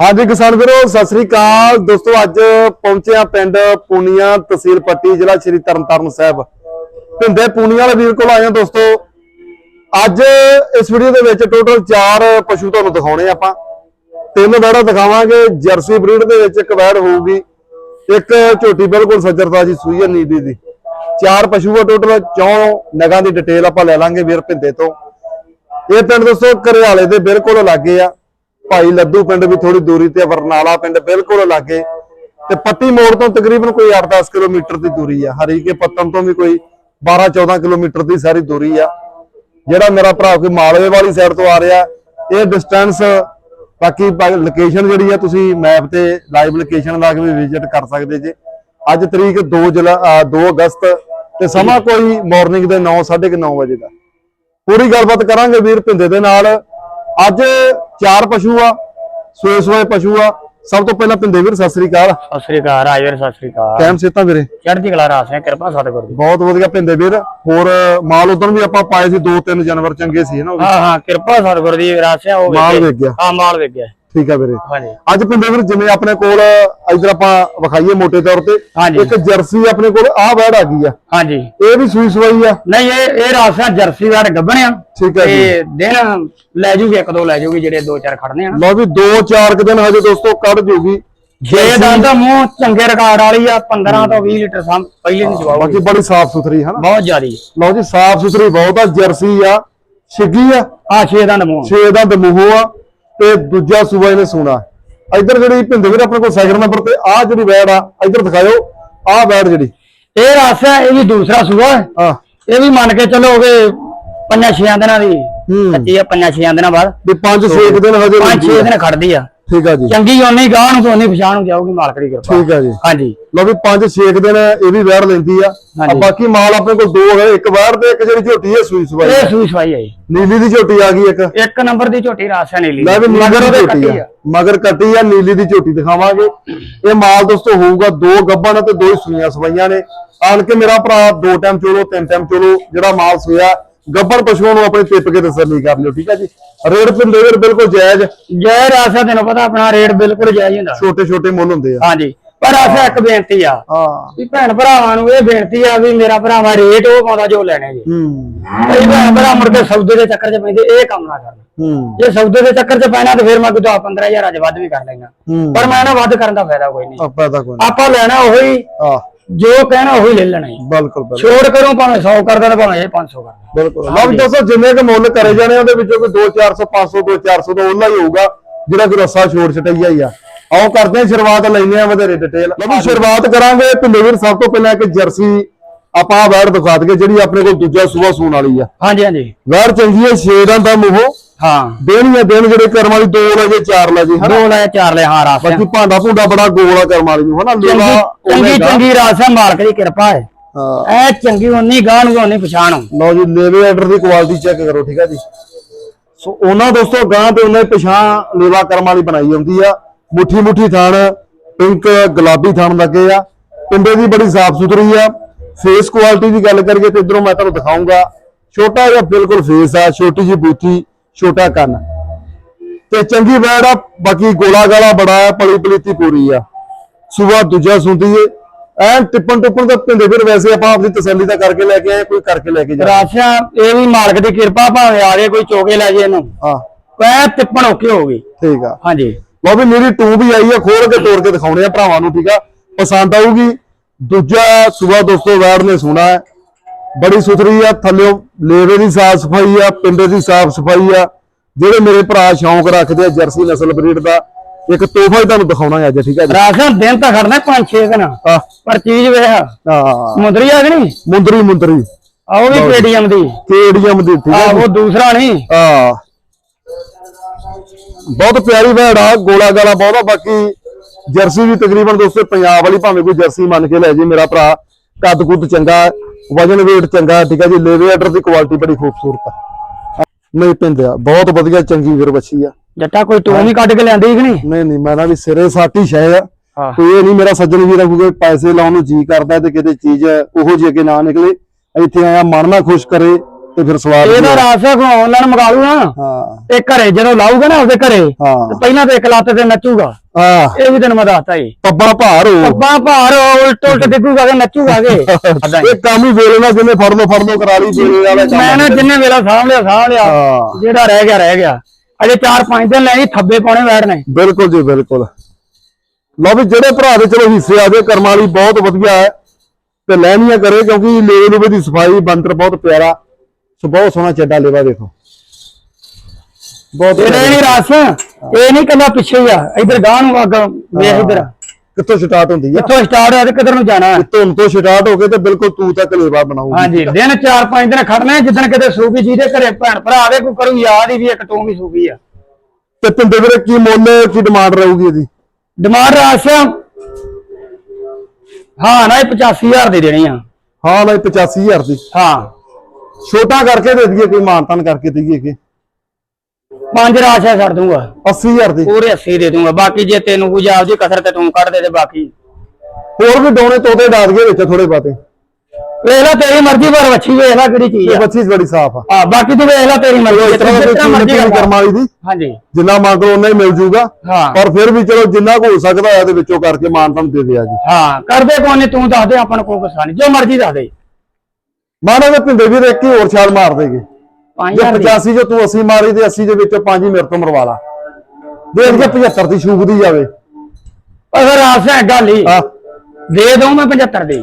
ਹਾਂਜੀ ਕਿਸਾਨ ਵੀਰੋ, ਸਤਿ ਸ੍ਰੀ ਅਕਾਲ। ਦੋਸਤੋ, ਅੱਜ ਪਹੁੰਚੇ ਆ ਪਿੰਡ ਪੂਨੀਆ ਤਹਿਸੀਲ ਪੱਟੀ, ਜ਼ਿਲ੍ਹਾ ਸ਼੍ਰੀ ਤਰਨਤਾਰਨ ਸਾਹਿਬ। ਭਿੰਦੇ ਪੂਨੀਆ ਵਾਲੇ ਵੀਰ ਕੋਲ ਆਏ ਆ ਦੋਸਤੋ। ਅੱਜ ਇਸ ਵੀਡੀਓ ਦੇ ਵਿੱਚ ਟੋਟਲ 4 ਪਸ਼ੂ ਤੁਹਾਨੂੰ ਦਿਖਾਉਣੇ ਆ ਆਪਾਂ। ਤਿੰਨ ਵੈੜਾਂ ਦਿਖਾਵਾਂਗੇ, ਜਰਸੀ ਬਰੀਡ ਦੇ ਵਿੱਚ ਇੱਕ ਵੈੜ ਹੋਊਗੀ, ਇੱਕ ਝੋਟੀ ਬਿਲਕੁਲ ਸੱਜਰਤਾ ਜੀ ਸੂਈ ਆ, ਨੀਲੀ ਦੀ। ਚਾਰ ਪਸ਼ੂ ਆ ਟੋਟਲ ਚੌਂ ਨਗਾਂ ਦੀ ਡਿਟੇਲ ਆਪਾਂ ਲੈ ਲਾਂਗੇ ਵੀਰ ਭਿੰਦੇ ਤੋਂ। ਇਹ ਪਿੰਡ ਦੋਸਤੋ ਘਰਿਆਲੇ ਦੇ ਬਿਲਕੁਲ ਲਾਗੇ ਆ। ਭਾਈ ਲੱਦੂ ਪਿੰਡ ਵੀ ਥੋੜੀ ਦੂਰੀ ਤੇ ਆ, ਬਰਨਾਲਾ ਪਿੰਡ ਬਿਲਕੁਲ ਲਾਗੇ। ਤੇ ਪੱਟੀ ਮੋੜ ਤੋਂ ਤਕਰੀਬਨ ਕੋਈ 8-10 ਕਿਲੋਮੀਟਰ ਦੀ ਦੂਰੀ ਆ। ਹਰੀਕੇ ਪੱਤਨ ਤੋਂ ਵੀ ਕੋਈ 12-14 ਕਿਲੋਮੀਟਰ ਦੀ ਸਾਰੀ ਦੂਰੀ ਆ। ਜਿਹੜਾ ਮੇਰਾ ਭਰਾ ਕੋਈ ਮਾਲਵੇ ਵਾਲੀ ਸਾਈਡ ਤੋਂ ਆ ਰਿਹਾ ਇਹ ਡਿਸਟੈਂਸ ਬਾਕੀ ਲੋਕੇਸ਼ਨ ਜਿਹੜੀ ਆ ਤੁਸੀਂ ਮੈਪ ਤੇ ਲਾਈਵ ਲੋਕੇਸ਼ਨ ਲਾ ਕੇ ਵੀ ਵਿਜ਼ਿਟ ਕਰ ਸਕਦੇ ਜੇ। ਅੱਜ ਤਰੀਕ 2 ਜੁਲਾ 2 ਅਗਸਤ ਤੇ ਸਮਾਂ ਕੋਈ ਮਾਰਨਿੰਗ ਦੇ 9:30 ਵਜੇ ਦਾ। ਪੂਰੀ ਗੱਲਬਾਤ ਕਰਾਂਗੇ ਵੀਰ ਭਿੰਦੇ ਦੇ ਨਾਲ। ਅੱਜ ਚਾਰ ਪਸ਼ੂ ਆ ਸੋਏ ਸੋਏ ਪਸ਼ੂ ਆ। ਸਭ ਤੋਂ ਪਹਿਲਾਂ ਭਿੰਦੇ ਵੀਰ ਸਤਿ ਸ੍ਰੀ ਅਕਾਲ। ਸਤਿ ਸ੍ਰੀ ਅਕਾਲ ਆਏ ਵੀਰ ਸਤਿ ਸ੍ਰੀ ਅਕਾਲ। ਕੈਮ ਸੇਤਾ ਵੀਰੇ। ਚੜ੍ਹਦੀ ਕਲਾ ਰਾਸ ਹੈ ਕਿਰਪਾ ਸਤਿਗੁਰ ਦੀ। ਬਹੁਤ ਵਧੀਆ ਭਿੰਦੇ ਵੀਰ। ਹੋਰ ਮਾਲ ਉਦੋਂ ਵੀ ਆਪਾਂ ਪਾਏ ਸੀ ਦੋ ਤਿੰਨ ਜਾਨਵਰ ਚੰਗੇ ਸੀ ਨਾ ਉਹ ਵੀ। ਹਾਂ ਹਾਂ ਕਿਰਪਾ ਸਤਿਗੁਰ ਦੀ ਰਾਸ ਹੈ ਉਹ ਮਾਲ ਵੇਖੇ। ਵੇਚ ਗਿਆ। ਹਾਂ ਮਾਲ ਵੇਚ ਗਿਆ। ਠੀਕ ਆ ਵੀਰੇ। ਹਾਂਜੀ। ਅੱਜ ਭਿੰਦੇ ਵੀਰ ਜਿਵੇਂ ਆਪਣੇ ਕੋਲ ਇਧਰ ਆਪਾਂ ਵਿਖਾਈਏ ਮੋٹے ਤੌਰ ਤੇ ਹਾਂਜੀ। ਇੱਕ ਜਰਸੀ ਆਪਣੇ ਕੋਲ ਆਹ ਵੈੜ ਆ ਗਈ ਆ। ਹਾਂਜੀ। ਇਹ ਵੀ ਸੂਈ ਸਵਾਈ ਆ? ਨਹੀਂ ਇਹ ਇਹ ਰਾਸ ਹੈ ਜਰਸੀ ਵਾਰ ਗੱਭਣਿਆ ਠੀਕ ਹੈ ਜੀ। ਤੇ ਦਿਨ ਲੈ ਜੂਗੀ ਇੱਕ ਦੋ ਲੈ ਜੂਗੀ ਜਿਹੜੇ ਦੋ ਚਾਰ ਖੜਨੇ ਆ ਲਓ ਵੀ 2-4 ਦਿਨ ਹਜੇ ਦੋਸਤੋ ਕੱਢ ਜੂਗੀ। ਛੇ ਦੰਦ ਦਾ ਮੂੰਹ ਚੰਗੇ ਰਿਕਾਰਡ ਵਾਲੀ ਆ 15 ਤੋਂ 20 ਲੀਟਰ ਸਾਂ ਪਹਿਲੇ ਨਹੀਂ ਜਵਾਬ ਬਾਕੀ ਬੜੀ ਸਾਫ਼ ਸੁਥਰੀ ਹੈ ਨਾ ਬਹੁਤ ਜ਼ਿਆਦੀ। ਲਓ ਜੀ ਸਾਫ਼ ਸੁਥਰੀ ਬਹੁਤ ਆ ਜਰਸੀ ਆ ਛਿੱਗੀ ਆ। ਆ ਛੇ ਦੰਦ ਮੂੰਹ ਛੇ ਦਾ ਦਮੂਹ ਆ। ਤੇ ਦੂਜਾ ਸੂਬਾ ਇਹਨੇ ਸੋਨਾ ਇੱਧਰ ਜਿਹੜੀ ਭਿੰਦੇ ਵੀਰ ਆਪਣੇ ਕੋਲ ਸੈਕਿੰਡ ਨੰਬਰ ਤੇ ਆ ਜਿਹੜੀ ਵੈੜ ਆ ਇੱਧਰ ਦਿਖਾਇਓ ਆ ਵੈੜ ਜਿਹੜੀ। ਇਹ ਰਾਸ ਹੈ ਇਹ ਵੀ ਦੂਸਰਾ ਸੂਆ ਹੈ। ਇਹ ਵੀ ਮੰਨ ਕੇ ਚੱਲੋਗੇ ਪੰਜਾਂ ਛੇਆਂ ਦਿਨਾਂ ਦੀ ਕੱਚੀ ਆ ਪੰਜਾਂ ਛੇਆਂ ਦਿਨਾਂ ਬਾਅਦ। ਵੀ 5-6 ਦਿਨ ਹਜੇ ਪੰਜ ਲੱਗੀ ਛੇ ਆ। ਦਿਨ ਖੜਦੀ ਆ। ਠੀਕ ਆ ਜੀ। ਚੰਗੀ ਉਹਨੀ ਗਾਹ ਨੂੰ ਤੋਂ ਉਹਨੀ ਪਛਾਣ ਨੂੰ ਜਾਊਗੀ ਮਾਲਕ ਦੀ ਕਿਰਪਾ। ਠੀਕ ਆ ਜੀ। ਹਾਂਜੀ। ਲਓ ਵੀ 5-6 ਦਿਨ ਇਹ ਵੀ ਵੈੜ ਲੈਂਦੀ ਆ। ਆ। ਬਾਕੀ ਮਾਲ ਆਪਣੇ ਕੋਲ ਦੋ ਹੈ ਇੱਕ ਵੈੜ ਤੇ ਇੱਕ ਜਿਹੜੀ ਝੋਟੀ ਹੈ ਸੂਈ ਸਵਾਈ। ਇਹ ਸੂਈ ਸਵਾਈ ਹੈ। ਨੀਲੀ ਦੀ ਝੋਟੀ ਆ ਗਈ ਇੱਕ। ਇੱਕ ਨੰਬਰ ਦੀ ਝੋਟੀ ਰਾਸਿਆ ਨੀਲੀ। ਲੈ ਵੀ ਮਗਰ ਦੀ ਉਹਦੇ ਝੋਟੀ ਕੱਟੀ ਆ। ਮਗਰ ਕੱਟੀ ਆ ਨੀਲੀ ਦੀ ਝੋਟੀ ਦਿਖਾਵਾਂਗੇ। ਇਹ ਮਾਲ ਦੋਸਤੋ ਹੋਊਗਾ ਦੋ ਗੱਬਣ ਤੇ ਦੋ ਸੂਈਆਂ ਸਵਾਈਆਂ ਨੇ। ਆਣ ਕੇ ਮੇਰਾ ਭਰਾ ਦੋ ਟਾਈਮ ਚੋਲੋ ਤਿੰਨ ਟਾਈਮ ਚੋਲੋ ਜਿਹੜਾ ਮਾਲ ਸੋਇਆ ਗੱਬਣ ਪਸ਼ੂਆਂ ਨੂੰ ਆਪਣੇ ਟਿੱਪ ਕੇ ਤਸੱਲੀ ਕਰ ਲਿਓ ਠੀਕ ਆ ਜੀ? ਰੇਟ ਪਿੰਦੇ ਵੀਰ ਬਿਲਕੁਲ ਜਾਇਜ਼। ਜੈ ਰਾਸਿਆ ਤੈਨੂੰ ਪਤਾ ਆਪਣਾ ਰੇਟ ਬਿਲਕੁਲ ਜਾਇਜ਼ ਹੁੰਦਾ। ਛੋਟੇ ਛੋਟੇ ਮੁੱਲ ਹੁੰਦੇ ਆ। ਹਾਂਜੀ ਪਰ ਰਾਸਿਆ ਇੱਕ ਬੇਨਤੀ ਆ। ਹਾਂ। ਵੀ ਭੈਣ ਭਰਾਵਾਂ ਨੂੰ ਇਹ ਬੇਨਤੀ ਆ ਵੀ ਮੇਰਾ ਭਰਾਵਾ ਰੇਟ ਉਹ ਪਾਉਂਦਾ ਜੋ ਲੈਣੇ ਜੀ। ਹੂੰ। ਕਈ ਭੈਣ ਭਰਾ ਮੁੜ ਕੇ ਸੌਦੇ ਦੇ ਚੱਕਰ 'ਚ ਪੈਂਦੇ ਇਹ ਕੰਮ ਨਾ ਕਰਨ। ਹੂੰ। ਜੇ ਸੌਦੇ ਦੇ ਚੱਕਰ 'ਚ ਪੈਣਾ ਤੇ ਫਿਰ ਮੈਂ ਕੋਈ 10 15000 ਅੱਜ ਵੱਧ ਵੀ ਕਰ ਲੈਣਾ ਹੂੰ। ਪਰ ਮੈਂ ਨਾ ਵੱਧ ਕਰਨ ਦਾ ਫਾਇਦਾ ਕੋਈ ਨਹੀਂ। ਆਪਾਂ ਤਾਂ ਕੋਈ ਆਪਾਂ ਲੈਣਾ ਉਹੀ ਆ ਜੋ ਕਹਿਣਾ ਉਹੀ ਲੈ ਲੈਣਾ ਜੀ। ਬਿਲਕੁਲ ਬਿਲਕੁਲ। ਛੋੜ ਕਰੋ ਭਾਵੇਂ 100 ਕਰ ਦੇਣ ਭਾਵੇਂ ਇਹ 500 ਕਰ ਦੇਣ। ਬਿਲਕੁਲ। ਲਓ ਵੀ ਦੋਸਤੋ ਜਿੰਨੇ ਕੁ ਮੁੱਲ ਕਰੇ ਜਾਣੇ ਉਹਦੇ ਵਿੱਚੋਂ ਕੋਈ 2 400 500 2 400 ਦਾ ਉਹਨਾਂ ਹੀ ਹੋਊਗਾ ਜਿਹੜਾ ਕੋਈ ਰੱਸਾ ਛੋੜ ਛਟਈਆ ਹੀ ਆ। ਆਓ ਕਰਦੇ ਹਾਂ ਸ਼ੁਰੂਆਤ ਲੈਨੇ ਆ ਵਧੇਰੇ ਡਿਟੇਲ ਲਓ ਵੀ ਸ਼ੁਰੂਆਤ ਕਰਾਂਗੇ ਭਿੰਦੇਵੀਰ ਸਭ ਤੋਂ ਪਹਿਲਾਂ ਇੱਕ ਜਰਸੀ ਆਪਾਂ ਵੈੜ ਦਿਖਾ ਦਈਏ ਜਿਹੜੀ ਆਪਣੇ ਕੋਲ ਦੂਜਾ ਸੂਆ ਸੂਣ ਵਾਲੀ ਆ। ਹਾਂਜੀ ਹਾਂਜੀ। ਵੈੜ ਚੰਗੀ ਹੈ ਛੇੜਾਂ ਦਾ ਮੂੰਹ। ਹਾਂ। ਦੇਣੀ ਆ ਦਿਨ ਜਿਹੜੇ ਕਰਮ ਵਾਲੀ ਦੋ ਲੈ ਜੇ ਚਾਰ ਲੈ ਜੇ ਹਨਾ? ਦੋ ਲੈ ਚਾਰ ਲੈ ਹਾਂ ਰਾਸ ਬਾਕੀ ਭਾਂਡਾ ਭੁੰਡਾ ਬੜਾ ਗੋਲਾ ਕਰਮ ਵਾਲੀ ਨੂੰ ਹਨਾ? ਲੇਵਾ ਚੰਗੀ ਚੰਗੀ ਰਾਸ ਹੈ ਮਾਲਕ ਦੀ ਕਿਰਪਾ ਹੈ। ਹਾਂ। ਐ ਚੰਗੀ ਉਨੀ ਗਾਹ ਨੂੰ ਉਨੀ ਪਛਾਣ ਲਓ ਜੀ ਲੇਵੇ ਆਰਡਰ ਦੀ ਕੁਆਲਿਟੀ ਚੈੱਕ ਕਰੋ ਠੀਕ ਹੈ ਜੀ? ਸੋ ਉਹਨਾਂ ਦੋਸਤੋ ਗਾਂ ਤੇ ਉਹਨਾਂ ਦੀ ਪਛਾਣ ਲੇਵਾ ਕਰਮ ਵਾਲੀ ਬਣਾਈ ਹੁੰਦੀ ਆ। ਮੁੱਠੀ ਮੁੱਠੀ ਥਾਣ ਪਿੰਕ ਗੁਲਾਬੀ ਥਾਣ ਲੱਗੇ ਆ। ਪਿੰਡੇ ਦੀ ਬੜੀ ਸਾਫ਼ ਸੁਥਰੀ ਆ। ਫੇਸ ਕੁਆਲਿਟੀ ਦੀ ਗੱਲ ਕਰੀਏ ਤੇ ਇਧਰੋਂ ਮੈਂ ਤੁਹਾਨੂੰ ਦਿਖਾਉਂਗਾ ਛੋਟਾ ਜਿਹਾ ਬਿਲਕੁਲ ਫੇਸ ਆ ਛੋਟੀ ਜਿਹੀ ਬੂਥੀ ਛੋਟਾ ਕੰਨ। ਤੇ ਚੰਗੀ ਵੈੜ ਆ ਬਾਕੀ ਗੋਲਾ ਗਾਲਾ ਬੜਾ ਆ ਪਲੀ ਪਲੀਤੀ ਪੂਰੀ ਆ। ਸੁਬਾ ਦੂਜਾ ਸੁਣਦੀ ਏ। ਐਨ ਟਿੱਪਣ ਟੁੱਪਣ ਤਾਂ ਪਿੰਦੇ ਫਿਰ ਵੈਸੇ ਆਪਾਂ ਆਪਣੀ ਤਸੱਲੀ ਤਾਂ ਕਰਕੇ ਲੈ ਕੇ ਆਏ ਕੋਈ ਕਰਕੇ ਲੈ ਕੇ ਜਾ। ਰਾਸਿਆ ਇਹ ਵੀ ਮਾਲਕ ਦੀ ਕਿਰਪਾ ਭਾਵੇਂ ਆਵੇ ਕੋਈ ਚੋਕੇ ਲੈ ਜੇ ਇਹਨੂੰ। ਹਾਂ। ਐ ਤਿੱਪਣ ਓਕੇ ਹੋਗੀ ਠੀਕ ਆ। ਹਾਂਜੀ। ਵੀ ਮੇਰੀ ਟੂ ਵੀ ਆਈ ਆ ਖੋਲ ਕੇ ਤੋੜ ਕੇ ਦਿਖਾਉਣੇ ਆ ਭਰਾਵਾਂ ਨੂੰ ਠੀਕ ਆ। ਪਸੰਦ ਆਊਗੀ। ਦੂਜਾ ਸੁਬਾ ਦੋਸਤੋ ਵੈੜ ਨੇ ਸੁਣਾ ਹੈ। ਬੜੀ ਸੁਥਰੀ ਆ ਥੱਲਿਓ ਲੇਵੇ ਦੀ ਸਾਫ਼ ਸਫ਼ਾਈ ਆ ਪਿੰਡੇ ਦੀ ਸਾਫ਼ ਸਫ਼ਾਈ ਆ। ਜਿਹੜੇ ਮੇਰੇ ਭਰਾ ਸ਼ੌਂਕ ਰੱਖਦੇ ਆ ਜਰਸੀ ਨਸਲ ਬਰੀਡ ਦਾ ਇੱਕ ਤੋਹਫਾ ਹੀ ਤੁਹਾਨੂੰ ਦਿਖਾਉਣਾ ਹੈ ਅੱਜ ਠੀਕ ਹੈ ਜੀ? ਰਾਸਿਆ ਦਿਨ ਤਾਂ ਖੜਨਾ 5-6 ਦਿਨ। ਆ ਪਰ ਚੀਜ਼ ਵੇਖ ਆ ਮੁੰਦਰੀ ਆ ਕਿ ਨਹੀਂ? ਮੁੰਦਰੀ ਮੁੰਦਰੀ। ਆ ਉਹ ਵੀ ਪੇਡੀਐਮ ਦੀ। ਕੇਡੀਐਮ ਦੀ ਠੀਕ ਆ ਹੈ ਉਹ ਦੂਸਰਾ ਨਹੀਂ। ਆ ਬਹੁਤ ਪਿਆਰੀ ਵੈੜ ਆ ਗੋਲਾ ਗਾਲਾ ਬਹੁਤ ਆ ਬਾਕੀ ਜਰਸੀ ਵੀ ਤਕਰੀਬਨ ਦੋਸਤੋ ਪੰਜਾਬ ਵਾਲੀ ਭਾਵੇਂ ਕੋਈ ਜਰਸੀ ਮੰਨ ਕੇ ਲੈ ਜੇ ਮੇਰਾ ਭਰਾ। ਕੱਦ ਕੁੱਦ ਚੰਗਾ ਵਜਨ weight ਚੰਗਾ ਠੀਕ ਹੈ ਜੀ ਲੇਵੇ ਆਰਡਰ ਦੀ ਕੁਆਲਿਟੀ ਬੜੀ ਖੂਬਸੂਰਤ ਆ ਨਹੀਂ ਪਿੰਦਿਆ ਬਹੁਤ ਵਧੀਆ ਚੰਗੀ ਵੀਰ ਬੱਚੀ ਆ। ਜੱਟਾ ਕੋਈ ਤੂੰ ਵੀ ਕੱਢ ਕੇ ਲਿਆਂਦੀ ਕਿ ਨਹੀਂ? ਨਹੀਂ ਨਹੀਂ ਮੈਂ ਨਾ ਵੀ ਸਿਰੇ ਸਾਟੀ ਸ਼ੈ ਆ। ਕੋਈ ਇਹ ਨਹੀਂ ਮੇਰਾ ਸੱਜਣ ਵੀਰ ਕੋਈ ਪੈਸੇ ਲਾਉਣ ਨੂੰ ਜੀ ਕਰਦਾ ਤੇ ਕਿਤੇ ਚੀਜ਼ ਉਹੋ ਜਿਹੀ ਅੱਗੇ ਨਾ ਨਿਕਲੇ। ਇੱਥੇ ਆਇਆ ਮਨ ਨਾ ਖੁਸ਼ ਕਰੇ। ਤੇ ਫਿਰ ਸਵਾਦ ਇਹਦਾ ਵੀ- ਰਾਸ ਕੋ ਆਨਲਾਈਨ ਮੰਗਾ ਲੂ ਨਾ ਹਾਂ। ਤੇ ਘਰੇ ਜਦੋਂ ਲਾਊਗਾ ਨਾ ਉਹਦੇ ਘਰੇ ਹਾਂ। ਤੇ ਪਹਿਲਾਂ ਤੇ ਇੱਕ ਲੱਤ ਤੇ ਨੱਚੂਗਾ। ਹਾਂ। ਇਹ ਵੀ ਤੈਨੂੰ ਮੈਂ ਦੱਸਤਾ ਜੀ। ਪੱਬਾ ਭਾਰ ਹੋ। ਪੱਬਾਂ ਭਾਰ ਉਲਟ ਉਲਟ ਡਿੱਗੂਗਾ ਕਿ ਨੱਚੂਗਾ ਕਿ ਏਦਾਂ ਹੀ। ਇਹ ਕੰਮ ਹੀ ਵੇਲੇ ਨਾਲ ਜਿੰਨੇ ਫੜ ਲੋ ਫੜ ਲੋ ਕਰਾ ਲਈ ਵੇਲੇ ਵਾਲਾ ਕੰਮ। ਮੈਂ ਨਾ ਜਿੰਨੇ ਵੇਲਾ ਸਾਂਭ ਲਿਆ ਸਾਂਭ ਲਿਆ। ਹਾਂ। ਜਿਹੜਾ ਰਹਿ ਗਿਆ ਰਹਿ ਗਿਆ। ਅਜੇ 4-5 ਦਿਨ ਲੈਣੀ ਥੱਬੇ ਪਾਉਣੇ ਬੈਠਣੇ ਬਿਲਕੁਲ ਜੀ ਬਿਲਕੁਲ। ਲਓ ਵੀ ਜਿਹੜੇ ਭਰਾ ਦੇ ਚਲੋ ਹਿੱਸੇ ਆ ਗਏ ਕਰਮਾਂ ਵਾਲੀ ਬਹੁਤ ਵਧੀਆ ਹੈ। ਤੇ ਲੈਣੀਆਂ ਕਰੇ ਕਿਉਂਕਿ ਲੇਵੇ ਲੂਵੇ ਦੀ ਸਫ਼ਾਈ ਬੰਤਰ ਬਹੁਤ ਪਿਆਰਾ। ਸੋ ਬਹੁਤ ਸੋਹਣਾ ਚੱਡਾ ਲੇਵਾ ਦੇਖੋ। ਬਹੁਤ ਇਹ ਨਹੀਂ ਰਸ ਇਹ ਨਹੀਂ ਕੱਲਾ ਪਿੱਛੇ ਆ ਇਧਰ ਗਾਂ ਨੂੰ ਅੱਗ ਵੇਖ ਇਧਰ। ਕਿੱਥੋਂ ਸਟਾਰਟ ਹੁੰਦੀ ਆ? ਕਿੱਥੋਂ ਸਟਾਰਟ ਹੋਇਆ ਤੇ ਕਿੱਧਰ ਨੂੰ ਜਾਣਾ? ਹੈ ਧੁੰਨ ਤੋਂ ਸਟਾਰਟ ਹੋ ਕੇ ਤੇ ਬਿਲਕੁਲ ਤੂੰ ਤੱਕ ਲੇਵਾ ਬਣਾਉਂਗੀ ਹਾਂਜੀ ਦਿਨ 4-5 ਦਿਨ ਖੜਨੇ ਜਿੱਦਣ ਕਿਤੇ ਸੂਬੀ ਜਿਹਦੇ ਘਰੇ ਭੈਣ ਭਰਾ ਆਵੇ ਕੋਈ ਕਰੂ ਯਾਦ ਹੀ ਵੀ ਇੱਕ ਤੂੰ ਵੀ ਸੂਬੀ ਆ। ਤੇ ਪਿੰਡੇ ਵੀਰੇ ਕੀ ਮੁੱਲ ਕੀ ਡਿਮਾਂਡ ਰਹੂਗੀ ਇਹਦੀ? ਡਿਮਾਂਡ ਰਸ ਹਾਂ ਨਾ ਇਹ 85000 ਦੀ ਦੇਣੀ ਆ। ਹਾਂ ਨਹੀਂ 85000 ਦੀ। ਹਾਂ। ਛੋਟਾ ਕਰਕੇ ਦੇ ਦਈਏ ਕੋਈ ਮਾਨਤਾਨ ਕਰਕੇ ਦਈਏ ਕਿ? ਪੰਜ ਰਾਸ਼ਾ ਛੱਡ ਦੂੰਗਾ। 80000 ਦੀ। ਪੂਰੇ 80 ਦੇ ਦੂੰਗਾ। ਬਾਕੀ ਜੇ ਤੈਨੂੰ ਕੋਈ ਆਪਦੀ ਕਸਰ ਤੇ ਤੂੰ ਕੱਢ ਦੇ ਤੇ ਬਾਕੀ। ਹੋਰ ਵੀ ਡੋਣੇ ਤੋਤੇ ਡਾਦ ਗਏ ਵਿੱਚ ਥੋੜੇ ਬਾਤੇ ਵੇਖ ਲੈ ਤੇਰੀ ਮਰਜ਼ੀ ਪਰ ਵੱਛੀ ਵੇਖ ਲੈ ਕਿਹੜੀ ਚੀਜ਼ ਆ। ਬੱਚੀ ਬੜੀ ਸਾਫ਼ ਆ। ਹਾਂ ਬਾਕੀ ਤੂੰ ਵੇਖ ਲੈ ਤੇਰੀ ਮਰਜ਼ੀ ਜਿਸ ਦੀ ਤਰ੍ਹਾਂ ਮਰਜ਼ੀ। ਕਰਮਾਂ ਵਾਲੀ ਦੀ। ਹਾਂਜੀ। ਜਿੰਨਾ ਮੰਗ ਲਓ ਉਹਨਾਂ ਹੀ ਮਿਲ ਜੂਗਾ। ਹਾਂ। ਪਰ ਫਿਰ ਵੀ ਚਲੋ ਜਿੰਨਾ ਕੁ ਹੋ ਸਕਦਾ ਹੈ ਇਹਦੇ ਵਿੱਚੋਂ ਕਰਕੇ ਮਾਨਤਾਨ ਦੇ ਦਿਆ ਜੀ। ਹਾਂ ਕਰਦੇ ਕੋਈ ਨਹੀਂ ਤੂੰ ਦੱਸ ਦੇ ਆਪਾਂ ਨੂੰ ਕੋਈ ਗੁੱਸਾ ਨਹੀਂ ਜੋ ਮਰਜ਼ੀ ਦੱਸ ਦੇ। ਮਾਨਾ ਦੇ ਪਿੰਡੇ ਵੀ ਇੱਕ ਹੀ ਹੋਰ ਛਾਲ ਮਾਰ ਦੇਗੇ। ਜੇ 5000 ਦੀ। 85 ਜੋ ਤੂੰ 80 ਮਾਰੀ ਤੇ 80 ਦੇ ਵਿੱਚੋਂ ਪੰਜ ਹੀ ਮੇਰੇ ਤੋਂ ਮਰਵਾ ਲਾ। ਦੇਖ ਜੇ 75 ਦੀ ਸ਼ੂਕ ਦੀ ਜਾਵੇ। ਅਗਰ ਆਸੇ ਗੱਲ ਹੀ। ਦੇ ਦਊਂ ਮੈਂ 75 ਦੀ।